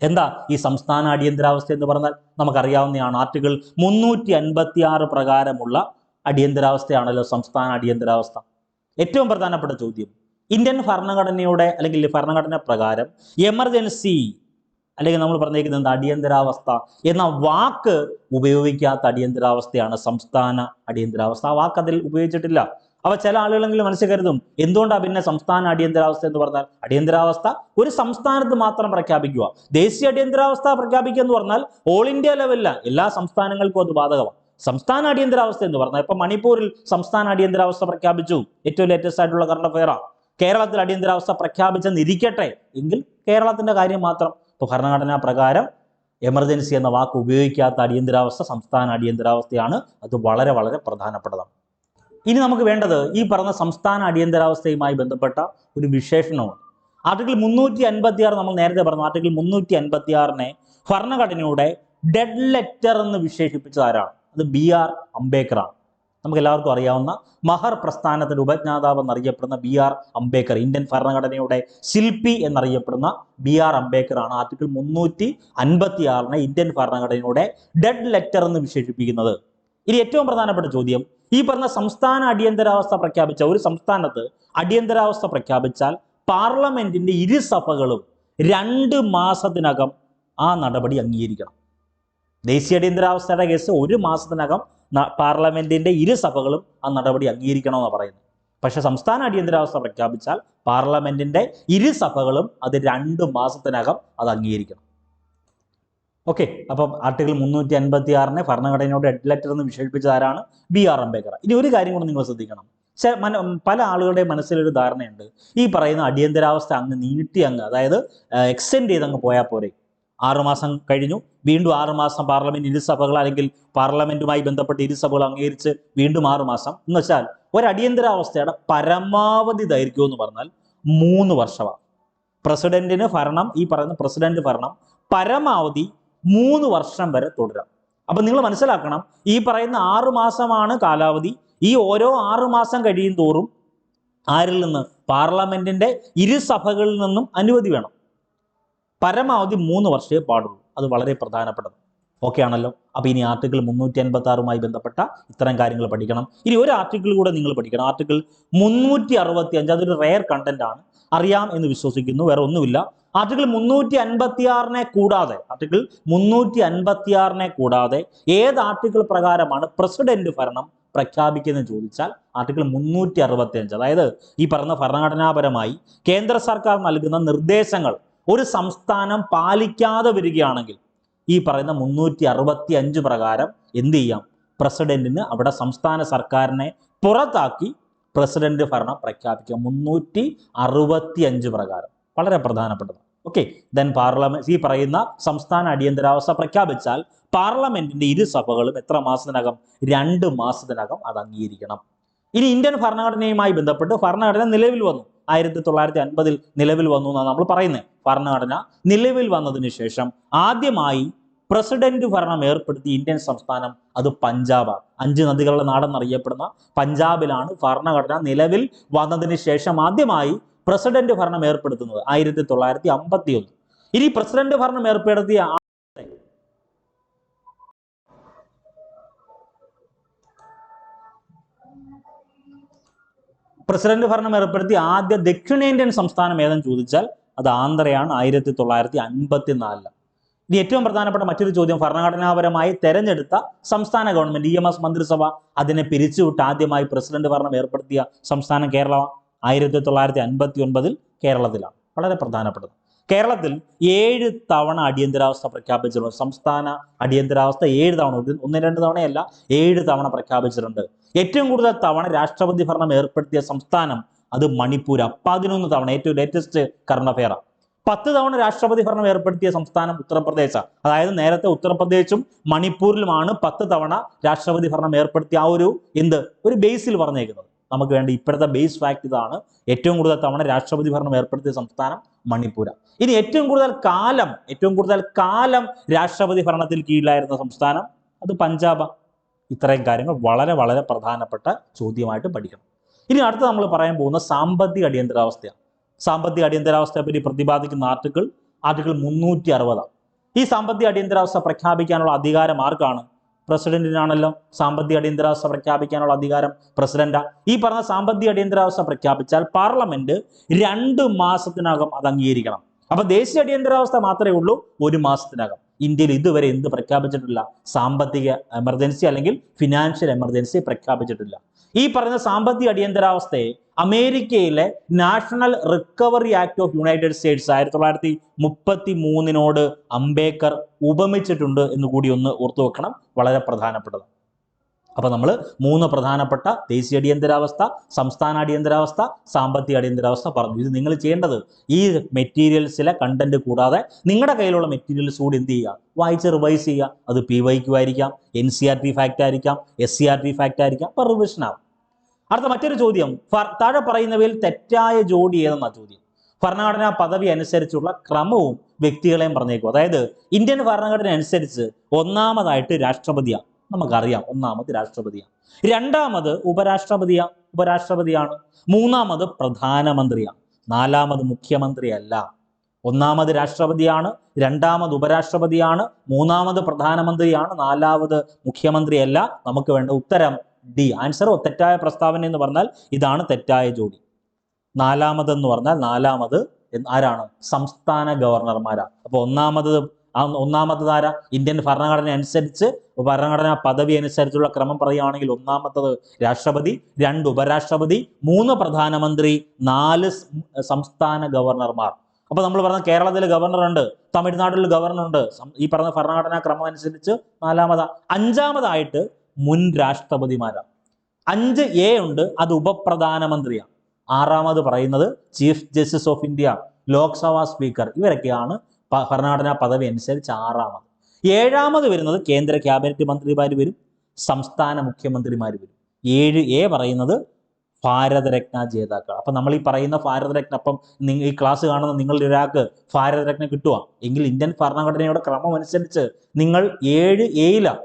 എന്താ ഈ സംസ്ഥാന അടിയന്തരാവസ്ഥ എന്ന് പറഞ്ഞാൽ നമുക്കറിയാവുന്നതാണ് ആർട്ടിക്കിൾ മുന്നൂറ്റി അൻപത്തി ആറ് പ്രകാരമുള്ള അടിയന്തരാവസ്ഥയാണല്ലോ സംസ്ഥാന അടിയന്തരാവസ്ഥ. ഏറ്റവും പ്രധാനപ്പെട്ട ചോദ്യം. ഇന്ത്യൻ ഭരണഘടനയുടെ അല്ലെങ്കിൽ ഭരണഘടന പ്രകാരം എമർജൻസി അല്ലെങ്കിൽ നമ്മൾ പറഞ്ഞേക്കുന്നത് എന്താ അടിയന്തരാവസ്ഥ എന്ന വാക്ക് ഉപയോഗിക്കാത്ത അടിയന്തരാവസ്ഥയാണ് സംസ്ഥാന അടിയന്തരാവസ്ഥ. ആ വാക്ക് അതിൽ ഉപയോഗിച്ചിട്ടില്ല. അപ്പൊ ചില ആളുകളെങ്കിലും മനസ്സിൽ കരുതും എന്തുകൊണ്ടാണ് പിന്നെ സംസ്ഥാന അടിയന്തരാവസ്ഥ എന്ന് പറഞ്ഞാൽ? അടിയന്തരാവസ്ഥ ഒരു സംസ്ഥാനത്ത് മാത്രം പ്രഖ്യാപിക്കുക. ദേശീയ അടിയന്തരാവസ്ഥ പ്രഖ്യാപിക്കുക എന്ന് പറഞ്ഞാൽ ഓൾ ഇന്ത്യ ലെവലില്ല എല്ലാ സംസ്ഥാനങ്ങൾക്കും അത് ബാധകമാണ്. സംസ്ഥാന അടിയന്തരാവസ്ഥ എന്ന് പറഞ്ഞാൽ ഇപ്പൊ മണിപ്പൂരിൽ സംസ്ഥാന അടിയന്തരാവസ്ഥ പ്രഖ്യാപിച്ചു. ഏറ്റവും ലേറ്റസ്റ്റ് ആയിട്ടുള്ള കറണ്ട് അഫയറാണ് കേരളത്തിൽ അടിയന്തരാവസ്ഥ പ്രഖ്യാപിച്ചെന്നിരിക്കട്ടെ. എങ്കിൽ കേരളത്തിന്റെ കാര്യം മാത്രം. ഇപ്പോൾ ഭരണഘടനാ പ്രകാരം എമർജൻസി എന്ന വാക്ക് ഉപയോഗിക്കാത്ത അടിയന്തരാവസ്ഥ സംസ്ഥാന അടിയന്തരാവസ്ഥയാണ് അത് വളരെ വളരെ പ്രധാനപ്പെട്ടതാണ് ഇനി നമുക്ക് വേണ്ടത് ഈ പറഞ്ഞ സംസ്ഥാന അടിയന്തരാവസ്ഥയുമായി ബന്ധപ്പെട്ട ഒരു വിശേഷണമാണ്. ആർട്ടിക്കിൾ മുന്നൂറ്റി അൻപത്തി ആറ് നമ്മൾ നേരത്തെ പറഞ്ഞു. ആർട്ടിക്കിൾ മുന്നൂറ്റി അൻപത്തി ആറിനെ ഭരണഘടനയുടെ ഡെഡ് ലെറ്റർ എന്ന് വിശേഷിപ്പിച്ചത് ആരാണ്? അത് ബി ആർ അംബേദ്കറാണ്. നമുക്ക് എല്ലാവർക്കും അറിയാവുന്ന മഹർ പ്രസ്ഥാനത്തിന്റെ ഉപജ്ഞാതാവ് എന്നറിയപ്പെടുന്ന ബി ആർ അംബേദ്കർ ഇന്ത്യൻ ഭരണഘടനയുടെ ശില്പി എന്നറിയപ്പെടുന്ന ബി ആർ അംബേദ്കർ ആണ് ആർട്ടിക്കിൾ മുന്നൂറ്റി അൻപത്തി ആറിനെ ഇന്ത്യൻ ഭരണഘടനയുടെ ഡെഡ് ലെറ്റർ എന്ന് വിശേഷിപ്പിക്കുന്നത്. ഇനി ഏറ്റവും പ്രധാനപ്പെട്ട ചോദ്യം ഈ പറഞ്ഞ സംസ്ഥാന അടിയന്തരാവസ്ഥ പ്രഖ്യാപിച്ച ഒരു സംസ്ഥാനത്ത് അടിയന്തരാവസ്ഥ പ്രഖ്യാപിച്ചാൽ പാർലമെന്റിന്റെ ഇരുസഭകളും രണ്ട് മാസത്തിനകം ആ നടപടി അംഗീകരിക്കണം. ദേശീയ അടിയന്തരാവസ്ഥയുടെ കേസ് ഒരു മാസത്തിനകം ന- ഇരു സഭകളും ആ നടപടി അംഗീകരിക്കണമെന്നാണ് പറയുന്നത്. പക്ഷെ സംസ്ഥാന അടിയന്തരാവസ്ഥ പ്രഖ്യാപിച്ചാൽ പാർലമെന്റിന്റെ ഇരുസഭകളും അത് രണ്ട് മാസത്തിനകം അത് അംഗീകരിക്കണം. ഓക്കെ അപ്പം ആർട്ടിക്കിൾ മുന്നൂറ്റി അൻപത്തി ആറിനെ ഭരണഘടനയോട് ഹെഡ് ലെറ്റർ എന്ന് വിശേഷിപ്പിച്ച ആരാണ്? B R Ambedkar. ഇനി ഒരു കാര്യം കൂടെ നിങ്ങൾ ശ്രദ്ധിക്കണം. പല ആളുകളുടെ മനസ്സിലൊരു ധാരണയുണ്ട്. ഈ പറയുന്ന അടിയന്തരാവസ്ഥ അങ്ങ് നീട്ടി അങ്ങ് അതായത് എക്സ്റ്റെൻഡ് ചെയ്ത് അങ്ങ് പോയാൽ പോരെ. ആറുമാസം കഴിഞ്ഞു. വീണ്ടും ആറുമാസം പാർലമെന്റ് ഇരുസഭകൾ അല്ലെങ്കിൽ പാർലമെന്റുമായി ബന്ധപ്പെട്ട് ഇരുസഭകൾ അംഗീകരിച്ച് വീണ്ടും ആറുമാസം. എന്ന് വെച്ചാൽ ഒരു പരമാവധി ദൈർഘ്യം എന്ന് പറഞ്ഞാൽ മൂന്ന് വർഷമാണ്. പ്രസിഡന്റിന് ഭരണം ഈ പറയുന്ന പ്രസിഡന്റ് ഭരണം പരമാവധി മൂന്ന് വർഷം വരെ തുടരാം. അപ്പൊ നിങ്ങൾ മനസ്സിലാക്കണം ഈ പറയുന്ന ആറു മാസമാണ് കാലാവധി. ഈ ഓരോ ആറു മാസം കഴിയും തോറും ആരിൽ നിന്ന്? പാർലമെന്റിന്റെ ഇരുസഭകളിൽ നിന്നും അനുമതി വേണം. പരമാവധി മൂന്ന് വർഷമേ പാടുള്ളൂ. അത് വളരെ പ്രധാനപ്പെട്ടത്. ഓക്കെ ആണല്ലോ? അപ്പൊ ഇനി ആർട്ടിക്കിൾ മുന്നൂറ്റി അൻപത്തി ആറുമായി ബന്ധപ്പെട്ട ഇത്തരം കാര്യങ്ങൾ പഠിക്കണം. ഇനി ഒരു ആർട്ടിക്കിൾ കൂടെ നിങ്ങൾ പഠിക്കണം. ആർട്ടിക്കിൾ മുന്നൂറ്റി അറുപത്തി അഞ്ച് അതൊരു റെയർ കണ്ടന്റ് ആണ്. അറിയാം എന്ന് വിശ്വസിക്കുന്നു വേറെ ഒന്നുമില്ല. ആർട്ടിക്കിൾ മുന്നൂറ്റി അൻപത്തി ആറിനെ കൂടാതെ ആർട്ടിക്കിൾ മുന്നൂറ്റി അൻപത്തി ആറിനെ കൂടാതെ ഏത് ആർട്ടിക്കിൾ പ്രകാരമാണ് പ്രസിഡന്റ് ഭരണം പ്രഖ്യാപിക്കുന്നത് ചോദിച്ചാൽ ആർട്ടിക്കിൾ മുന്നൂറ്റി അറുപത്തി അഞ്ച് അതായത് ഈ പറഞ്ഞ ഭരണഘടനാപരമായി കേന്ദ്ര സർക്കാർ നൽകുന്ന നിർദ്ദേശങ്ങൾ ഒരു സംസ്ഥാനം പാലിക്കാതെ വരികയാണെങ്കിൽ ഈ പറയുന്ന മുന്നൂറ്റി അറുപത്തി അഞ്ച് പ്രകാരം എന്ത് ചെയ്യാം? പ്രസിഡന്റിന് അവിടെ സംസ്ഥാന സർക്കാരിനെ പുറത്താക്കി പ്രസിഡന്റ് ഭരണം പ്രഖ്യാപിക്കുക. മുന്നൂറ്റി അറുപത്തി അഞ്ച് പ്രകാരം. വളരെ പ്രധാനപ്പെട്ടത് ഓക്കെ ദെൻ പാർലമെന്റ് ഈ പറയുന്ന സംസ്ഥാന അടിയന്തരാവസ്ഥ പ്രഖ്യാപിച്ചാൽ പാർലമെന്റിന്റെ ഇരു സഭകളും എത്ര മാസത്തിനകം? രണ്ട് മാസത്തിനകം അത് അംഗീകരിക്കണം. ഇനി ഇന്ത്യൻ ഭരണഘടനയുമായി ബന്ധപ്പെട്ട് ഭരണഘടന നിലവിൽ വന്നു. ആയിരത്തി തൊള്ളായിരത്തി അൻപതിൽ നിലവിൽ വന്നു എന്നാണ് നമ്മൾ പറയുന്നത്. ഭരണഘടന നിലവിൽ വന്നതിന് ശേഷം ആദ്യമായി പ്രസിഡന്റ് ഭരണം ഏർപ്പെടുത്തിയ ഇന്ത്യൻ സംസ്ഥാനം അത് പഞ്ചാബാണ്. അഞ്ച് നദികളുടെ നാടെന്നറിയപ്പെടുന്ന പഞ്ചാബിലാണ് ഭരണഘടന നിലവിൽ വന്നതിന് ശേഷം ആദ്യമായി പ്രസിഡന്റ് ഭരണം ഏർപ്പെടുത്തുന്നത് ആയിരത്തി തൊള്ളായിരത്തി അമ്പത്തി ഒന്ന് ഇനി പ്രസിഡന്റ് ഭരണം ഏർപ്പെടുത്തിയ ആ- പ്രസിഡന്റ് ഭരണം ഏർപ്പെടുത്തിയ ആദ്യ ദക്ഷിണേന്ത്യൻ സംസ്ഥാനം ഏതെന്ന് ചോദിച്ചാൽ അത് ആന്ധ്രയാണ് ആയിരത്തി തൊള്ളായിരത്തി അൻപത്തി ഇനി ഏറ്റവും പ്രധാനപ്പെട്ട മറ്റൊരു ചോദ്യം ഭരണഘടനാപരമായി തെരഞ്ഞെടുത്ത സംസ്ഥാന ഗവൺമെന്റ് ഇ എം എസ് മന്ത്രിസഭ അതിനെ പിരിച്ചുവിട്ട് ആദ്യമായി പ്രസിഡന്റ് ഭരണം ഏർപ്പെടുത്തിയ സംസ്ഥാനം കേരളമാണ്. ആയിരത്തി തൊള്ളായിരത്തി അൻപത്തി ഒൻപതിൽ കേരളത്തിലാണ്. വളരെ പ്രധാനപ്പെട്ടത്. കേരളത്തിൽ ഏഴ് തവണ അടിയന്തരാവസ്ഥ പ്രഖ്യാപിച്ചിട്ടുണ്ട്. സംസ്ഥാന അടിയന്തരാവസ്ഥ ഏഴ് തവണ. ഒന്ന് രണ്ട് തവണയല്ല ഏഴ് തവണ പ്രഖ്യാപിച്ചിട്ടുണ്ട്. ഏറ്റവും കൂടുതൽ തവണ രാഷ്ട്രപതി ഭരണം ഏർപ്പെടുത്തിയ സംസ്ഥാനം അത് മണിപ്പൂര. പതിനൊന്ന് തവണ. ഏറ്റവും ലേറ്റസ്റ്റ് കറണ്ട് അഫെയർ പത്ത് തവണ രാഷ്ട്രപതി ഭരണം ഏർപ്പെടുത്തിയ സംസ്ഥാനം ഉത്തർപ്രദേശ്. അതായത് നേരത്തെ ഉത്തർപ്രദേശും മണിപ്പൂരിലുമാണ് പത്ത് തവണ രാഷ്ട്രപതി ഭരണം ഏർപ്പെടുത്തിയ ആ ഒരു എന്ത്? ഒരു ബേസിൽ പറഞ്ഞേക്കുന്നത്. നമുക്ക് വേണ്ട ഇപ്പോഴത്തെ ബേസ് ഫാക്ട് ഇതാണ്. ഏറ്റവും കൂടുതൽ തവണ രാഷ്ട്രപതി ഭരണം ഏർപ്പെടുത്തിയ സംസ്ഥാനം മണിപ്പൂര. ഇനി ഏറ്റവും കൂടുതൽ കാലം ഏറ്റവും കൂടുതൽ കാലം രാഷ്ട്രപതി ഭരണത്തിൽ കീഴിലായിരുന്ന സംസ്ഥാനം അത് പഞ്ചാബ്. ഇത്രയും കാര്യങ്ങൾ വളരെ വളരെ പ്രധാനപ്പെട്ട ചോദ്യമായിട്ട് പഠിക്കണം. ഇനി അടുത്ത് നമ്മൾ പറയാൻ പോകുന്ന സാമ്പത്തിക അടിയന്തരാവസ്ഥയാണ്. സാമ്പത്തിക അടിയന്തരാവസ്ഥയെ പറ്റി പ്രതിപാദിക്കുന്ന ആർട്ടിക്കിൾ ആർട്ടിക്കിൾ മുന്നൂറ്റി അറുപതാണ്. ഈ സാമ്പത്തിക അടിയന്തരാവസ്ഥ പ്രഖ്യാപിക്കാനുള്ള അധികാരം ആർക്കാണ്? പ്രസിഡന്റിനാണല്ലോ സാമ്പത്തിക അടിയന്തരാവസ്ഥ പ്രഖ്യാപിക്കാനുള്ള അധികാരം പ്രസിഡന്റാ. ഈ പറഞ്ഞ സാമ്പത്തിക അടിയന്തരാവസ്ഥ പ്രഖ്യാപിച്ചാൽ പാർലമെന്റ് രണ്ട് മാസത്തിനകം അത് അംഗീകരിക്കണം. അപ്പൊ ദേശീയ അടിയന്തരാവസ്ഥ മാത്രമേ ഉള്ളൂ ഒരു മാസത്തിനകം. ഇന്ത്യയിൽ ഇതുവരെ എന്ത് പ്രഖ്യാപിച്ചിട്ടില്ല? സാമ്പത്തിക എമർജൻസി അല്ലെങ്കിൽ ഫിനാൻഷ്യൽ എമർജൻസി പ്രഖ്യാപിച്ചിട്ടില്ല. ഈ പറയുന്ന സാമ്പത്തിക അടിയന്തരാവസ്ഥയെ അമേരിക്കയിലെ National Recovery Act of United States ആയിരത്തി തൊള്ളായിരത്തി മുപ്പത്തി മൂന്നിനോട് അംബേദ്കർ ഉപമിച്ചിട്ടുണ്ട് എന്ന് കൂടി ഒന്ന് ഓർത്തു വെക്കണം വളരെ പ്രധാനപ്പെട്ടത്. അപ്പൊ നമ്മൾ മൂന്ന് പ്രധാനപ്പെട്ട ദേശീയ അടിയന്തരാവസ്ഥ സംസ്ഥാന അടിയന്തരാവസ്ഥ സാമ്പത്തിക അടിയന്തരാവസ്ഥ പറഞ്ഞു. ഇത് നിങ്ങൾ ചെയ്യേണ്ടത് ഈ മെറ്റീരിയൽസിലെ കണ്ടന്റ് കൂടാതെ നിങ്ങളുടെ കയ്യിലുള്ള മെറ്റീരിയൽസ് കൂടി എന്ത് ചെയ്യുക? വായിച്ച് റിവൈസ് ചെയ്യുക. അത് പി വൈക്കു ആയിരിക്കാം N C R T fact ആയിരിക്കാം S C R T fact ആയിരിക്കാം അപ്പോൾ റിവിഷൻ ആവും. അടുത്ത മറ്റൊരു ചോദ്യം. താഴെ പറയുന്നവയിൽ തെറ്റായ ജോഡി ഏതെന്നാണ് ചോദ്യം? ഭരണഘടനാ പദവി അനുസരിച്ചുള്ള ക്രമവും വ്യക്തികളെയും പറഞ്ഞേക്കും. അതായത് ഇന്ത്യൻ ഭരണഘടന അനുസരിച്ച് ഒന്നാമതായിട്ട് രാഷ്ട്രപതിയാണ് നമുക്കറിയാം. ഒന്നാമത് രാഷ്ട്രപതിയാണ്. രണ്ടാമത് ഉപരാഷ്ട്രപതിയാണ് ഉപരാഷ്ട്രപതിയാണ്. മൂന്നാമത് പ്രധാനമന്ത്രിയാണ്. നാലാമത് മുഖ്യമന്ത്രിയല്ല. ഒന്നാമത് രാഷ്ട്രപതിയാണ്. രണ്ടാമത് ഉപരാഷ്ട്രപതിയാണ്. മൂന്നാമത് പ്രധാനമന്ത്രിയാണ്. നാലാമത് മുഖ്യമന്ത്രിയല്ല. നമുക്ക് വേണ്ട ഉത്തരം ഡി. ആൻസർ തെറ്റായ പ്രസ്താവന എന്ന് പറഞ്ഞാൽ ഇതാണ് തെറ്റായ ജോഡി നാലാമതെന്ന് പറഞ്ഞാൽ നാലാമത് ആരാണ്? സംസ്ഥാന ഗവർണർമാരാണ്. അപ്പോൾ ഒന്നാമത് ആ ഒന്നാമത്തെ ധാര ഇന്ത്യൻ ഭരണഘടന അനുസരിച്ച് ഭരണഘടനാ പദവി അനുസരിച്ചുള്ള ക്രമം പറയുകയാണെങ്കിൽ ഒന്നാമത്തത് രാഷ്ട്രപതി രണ്ട് ഉപരാഷ്ട്രപതി മൂന്ന് പ്രധാനമന്ത്രി നാല് സംസ്ഥാന ഗവർണർമാർ. അപ്പൊ നമ്മൾ പറഞ്ഞ കേരളത്തിൽ ഗവർണറുണ്ട് തമിഴ്നാട്ടിൽ ഗവർണറുണ്ട് ഈ പറഞ്ഞ ഭരണഘടനാ ക്രമം അനുസരിച്ച് നാലാമതാ അഞ്ചാമതായിട്ട് മുൻ രാഷ്ട്രപതിമാരാണ് അഞ്ച് എ ഉണ്ട് അത് ഉപപ്രധാനമന്ത്രിയാണ് ആറാമത് പറയുന്നത് chief justice of India Lok Sabha speaker. ഇവരൊക്കെയാണ് ഭരണഘടനാ പദവി അനുസരിച്ച് ആറാമത്. ഏഴാമത് വരുന്നത് കേന്ദ്ര ക്യാബിനറ്റ് മന്ത്രിമാർ വരും സംസ്ഥാന മുഖ്യമന്ത്രിമാർ വരും. ഏഴ് എ പറയുന്നത് ഭാരതരത്ന ജേതാക്കൾ. അപ്പം നമ്മൾ ഈ പറയുന്ന ഭാരതരത്ന അപ്പം നിങ്ങൾ ഈ ക്ലാസ് കാണുന്ന നിങ്ങളിൽ ഒരാൾക്ക് ഭാരതരത്ന കിട്ടുക എങ്കിൽ ഇന്ത്യൻ ഭരണഘടനയുടെ ക്രമം അനുസരിച്ച് നിങ്ങൾ ഏഴ് എയിലാണ്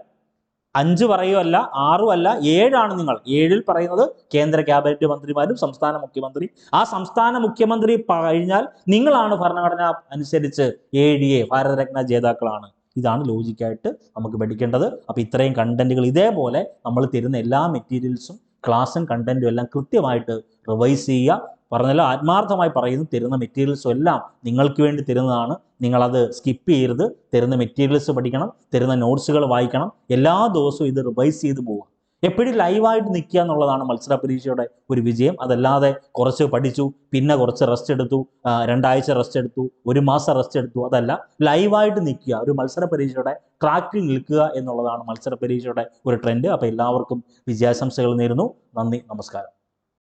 അഞ്ച് പറയുമല്ല ആറും അല്ല ഏഴാണ് നിങ്ങൾ. ഏഴിൽ പറയുന്നത് കേന്ദ്ര ക്യാബിനറ്റ് മന്ത്രിമാരും സംസ്ഥാന മുഖ്യമന്ത്രി ആ സംസ്ഥാന മുഖ്യമന്ത്രി കഴിഞ്ഞാൽ നിങ്ങളാണ് ഭരണഘടന അനുസരിച്ച് ഏഴ് എ ഭാരതരത്ന ജേതാക്കളാണ്. ഇതാണ് ലോജിക്കായിട്ട് നമുക്ക് പഠിക്കേണ്ടത്. അപ്പോൾ ഇത്രയും കണ്ടന്റുകൾ ഇതേപോലെ നമ്മൾ തരുന്ന എല്ലാ മെറ്റീരിയൽസും ക്ലാസും കണ്ടന്റും എല്ലാം കൃത്യമായിട്ട് റിവൈസ് ചെയ്യുക. പറഞ്ഞല്ലോ ആത്മാർത്ഥമായി പറയുന്നു തരുന്ന മെറ്റീരിയൽസും എല്ലാം നിങ്ങൾക്ക് വേണ്ടി തരുന്നതാണ്. നിങ്ങളത് സ്കിപ്പ് ചെയ്യരുത്. തരുന്ന മെറ്റീരിയൽസ് പഠിക്കണം തരുന്ന നോട്ട്സുകൾ വായിക്കണം. എല്ലാ ദിവസവും ഇത് റിവൈസ് ചെയ്ത് പോവുക. എപ്പോഴും ലൈവായിട്ട് നിൽക്കുക എന്നുള്ളതാണ് മത്സര പരീക്ഷയുടെ ഒരു വിജയം. അതല്ലാതെ കുറച്ച് പഠിച്ചു പിന്നെ കുറച്ച് റെസ്റ്റ് എടുത്തു രണ്ടാഴ്ച റെസ്റ്റ് എടുത്തു ഒരു മാസം റെസ്റ്റ് എടുത്തു അതല്ല. ലൈവായിട്ട് നിൽക്കുക ഒരു മത്സര പരീക്ഷയുടെ ട്രാക്കിൽ നിൽക്കുക എന്നുള്ളതാണ് മത്സര പരീക്ഷയുടെ ഒരു ട്രെൻഡ് അപ്പോൾ എല്ലാവർക്കും വിജയാശംസകൾ നേരുന്നു. നന്ദി നമസ്കാരം.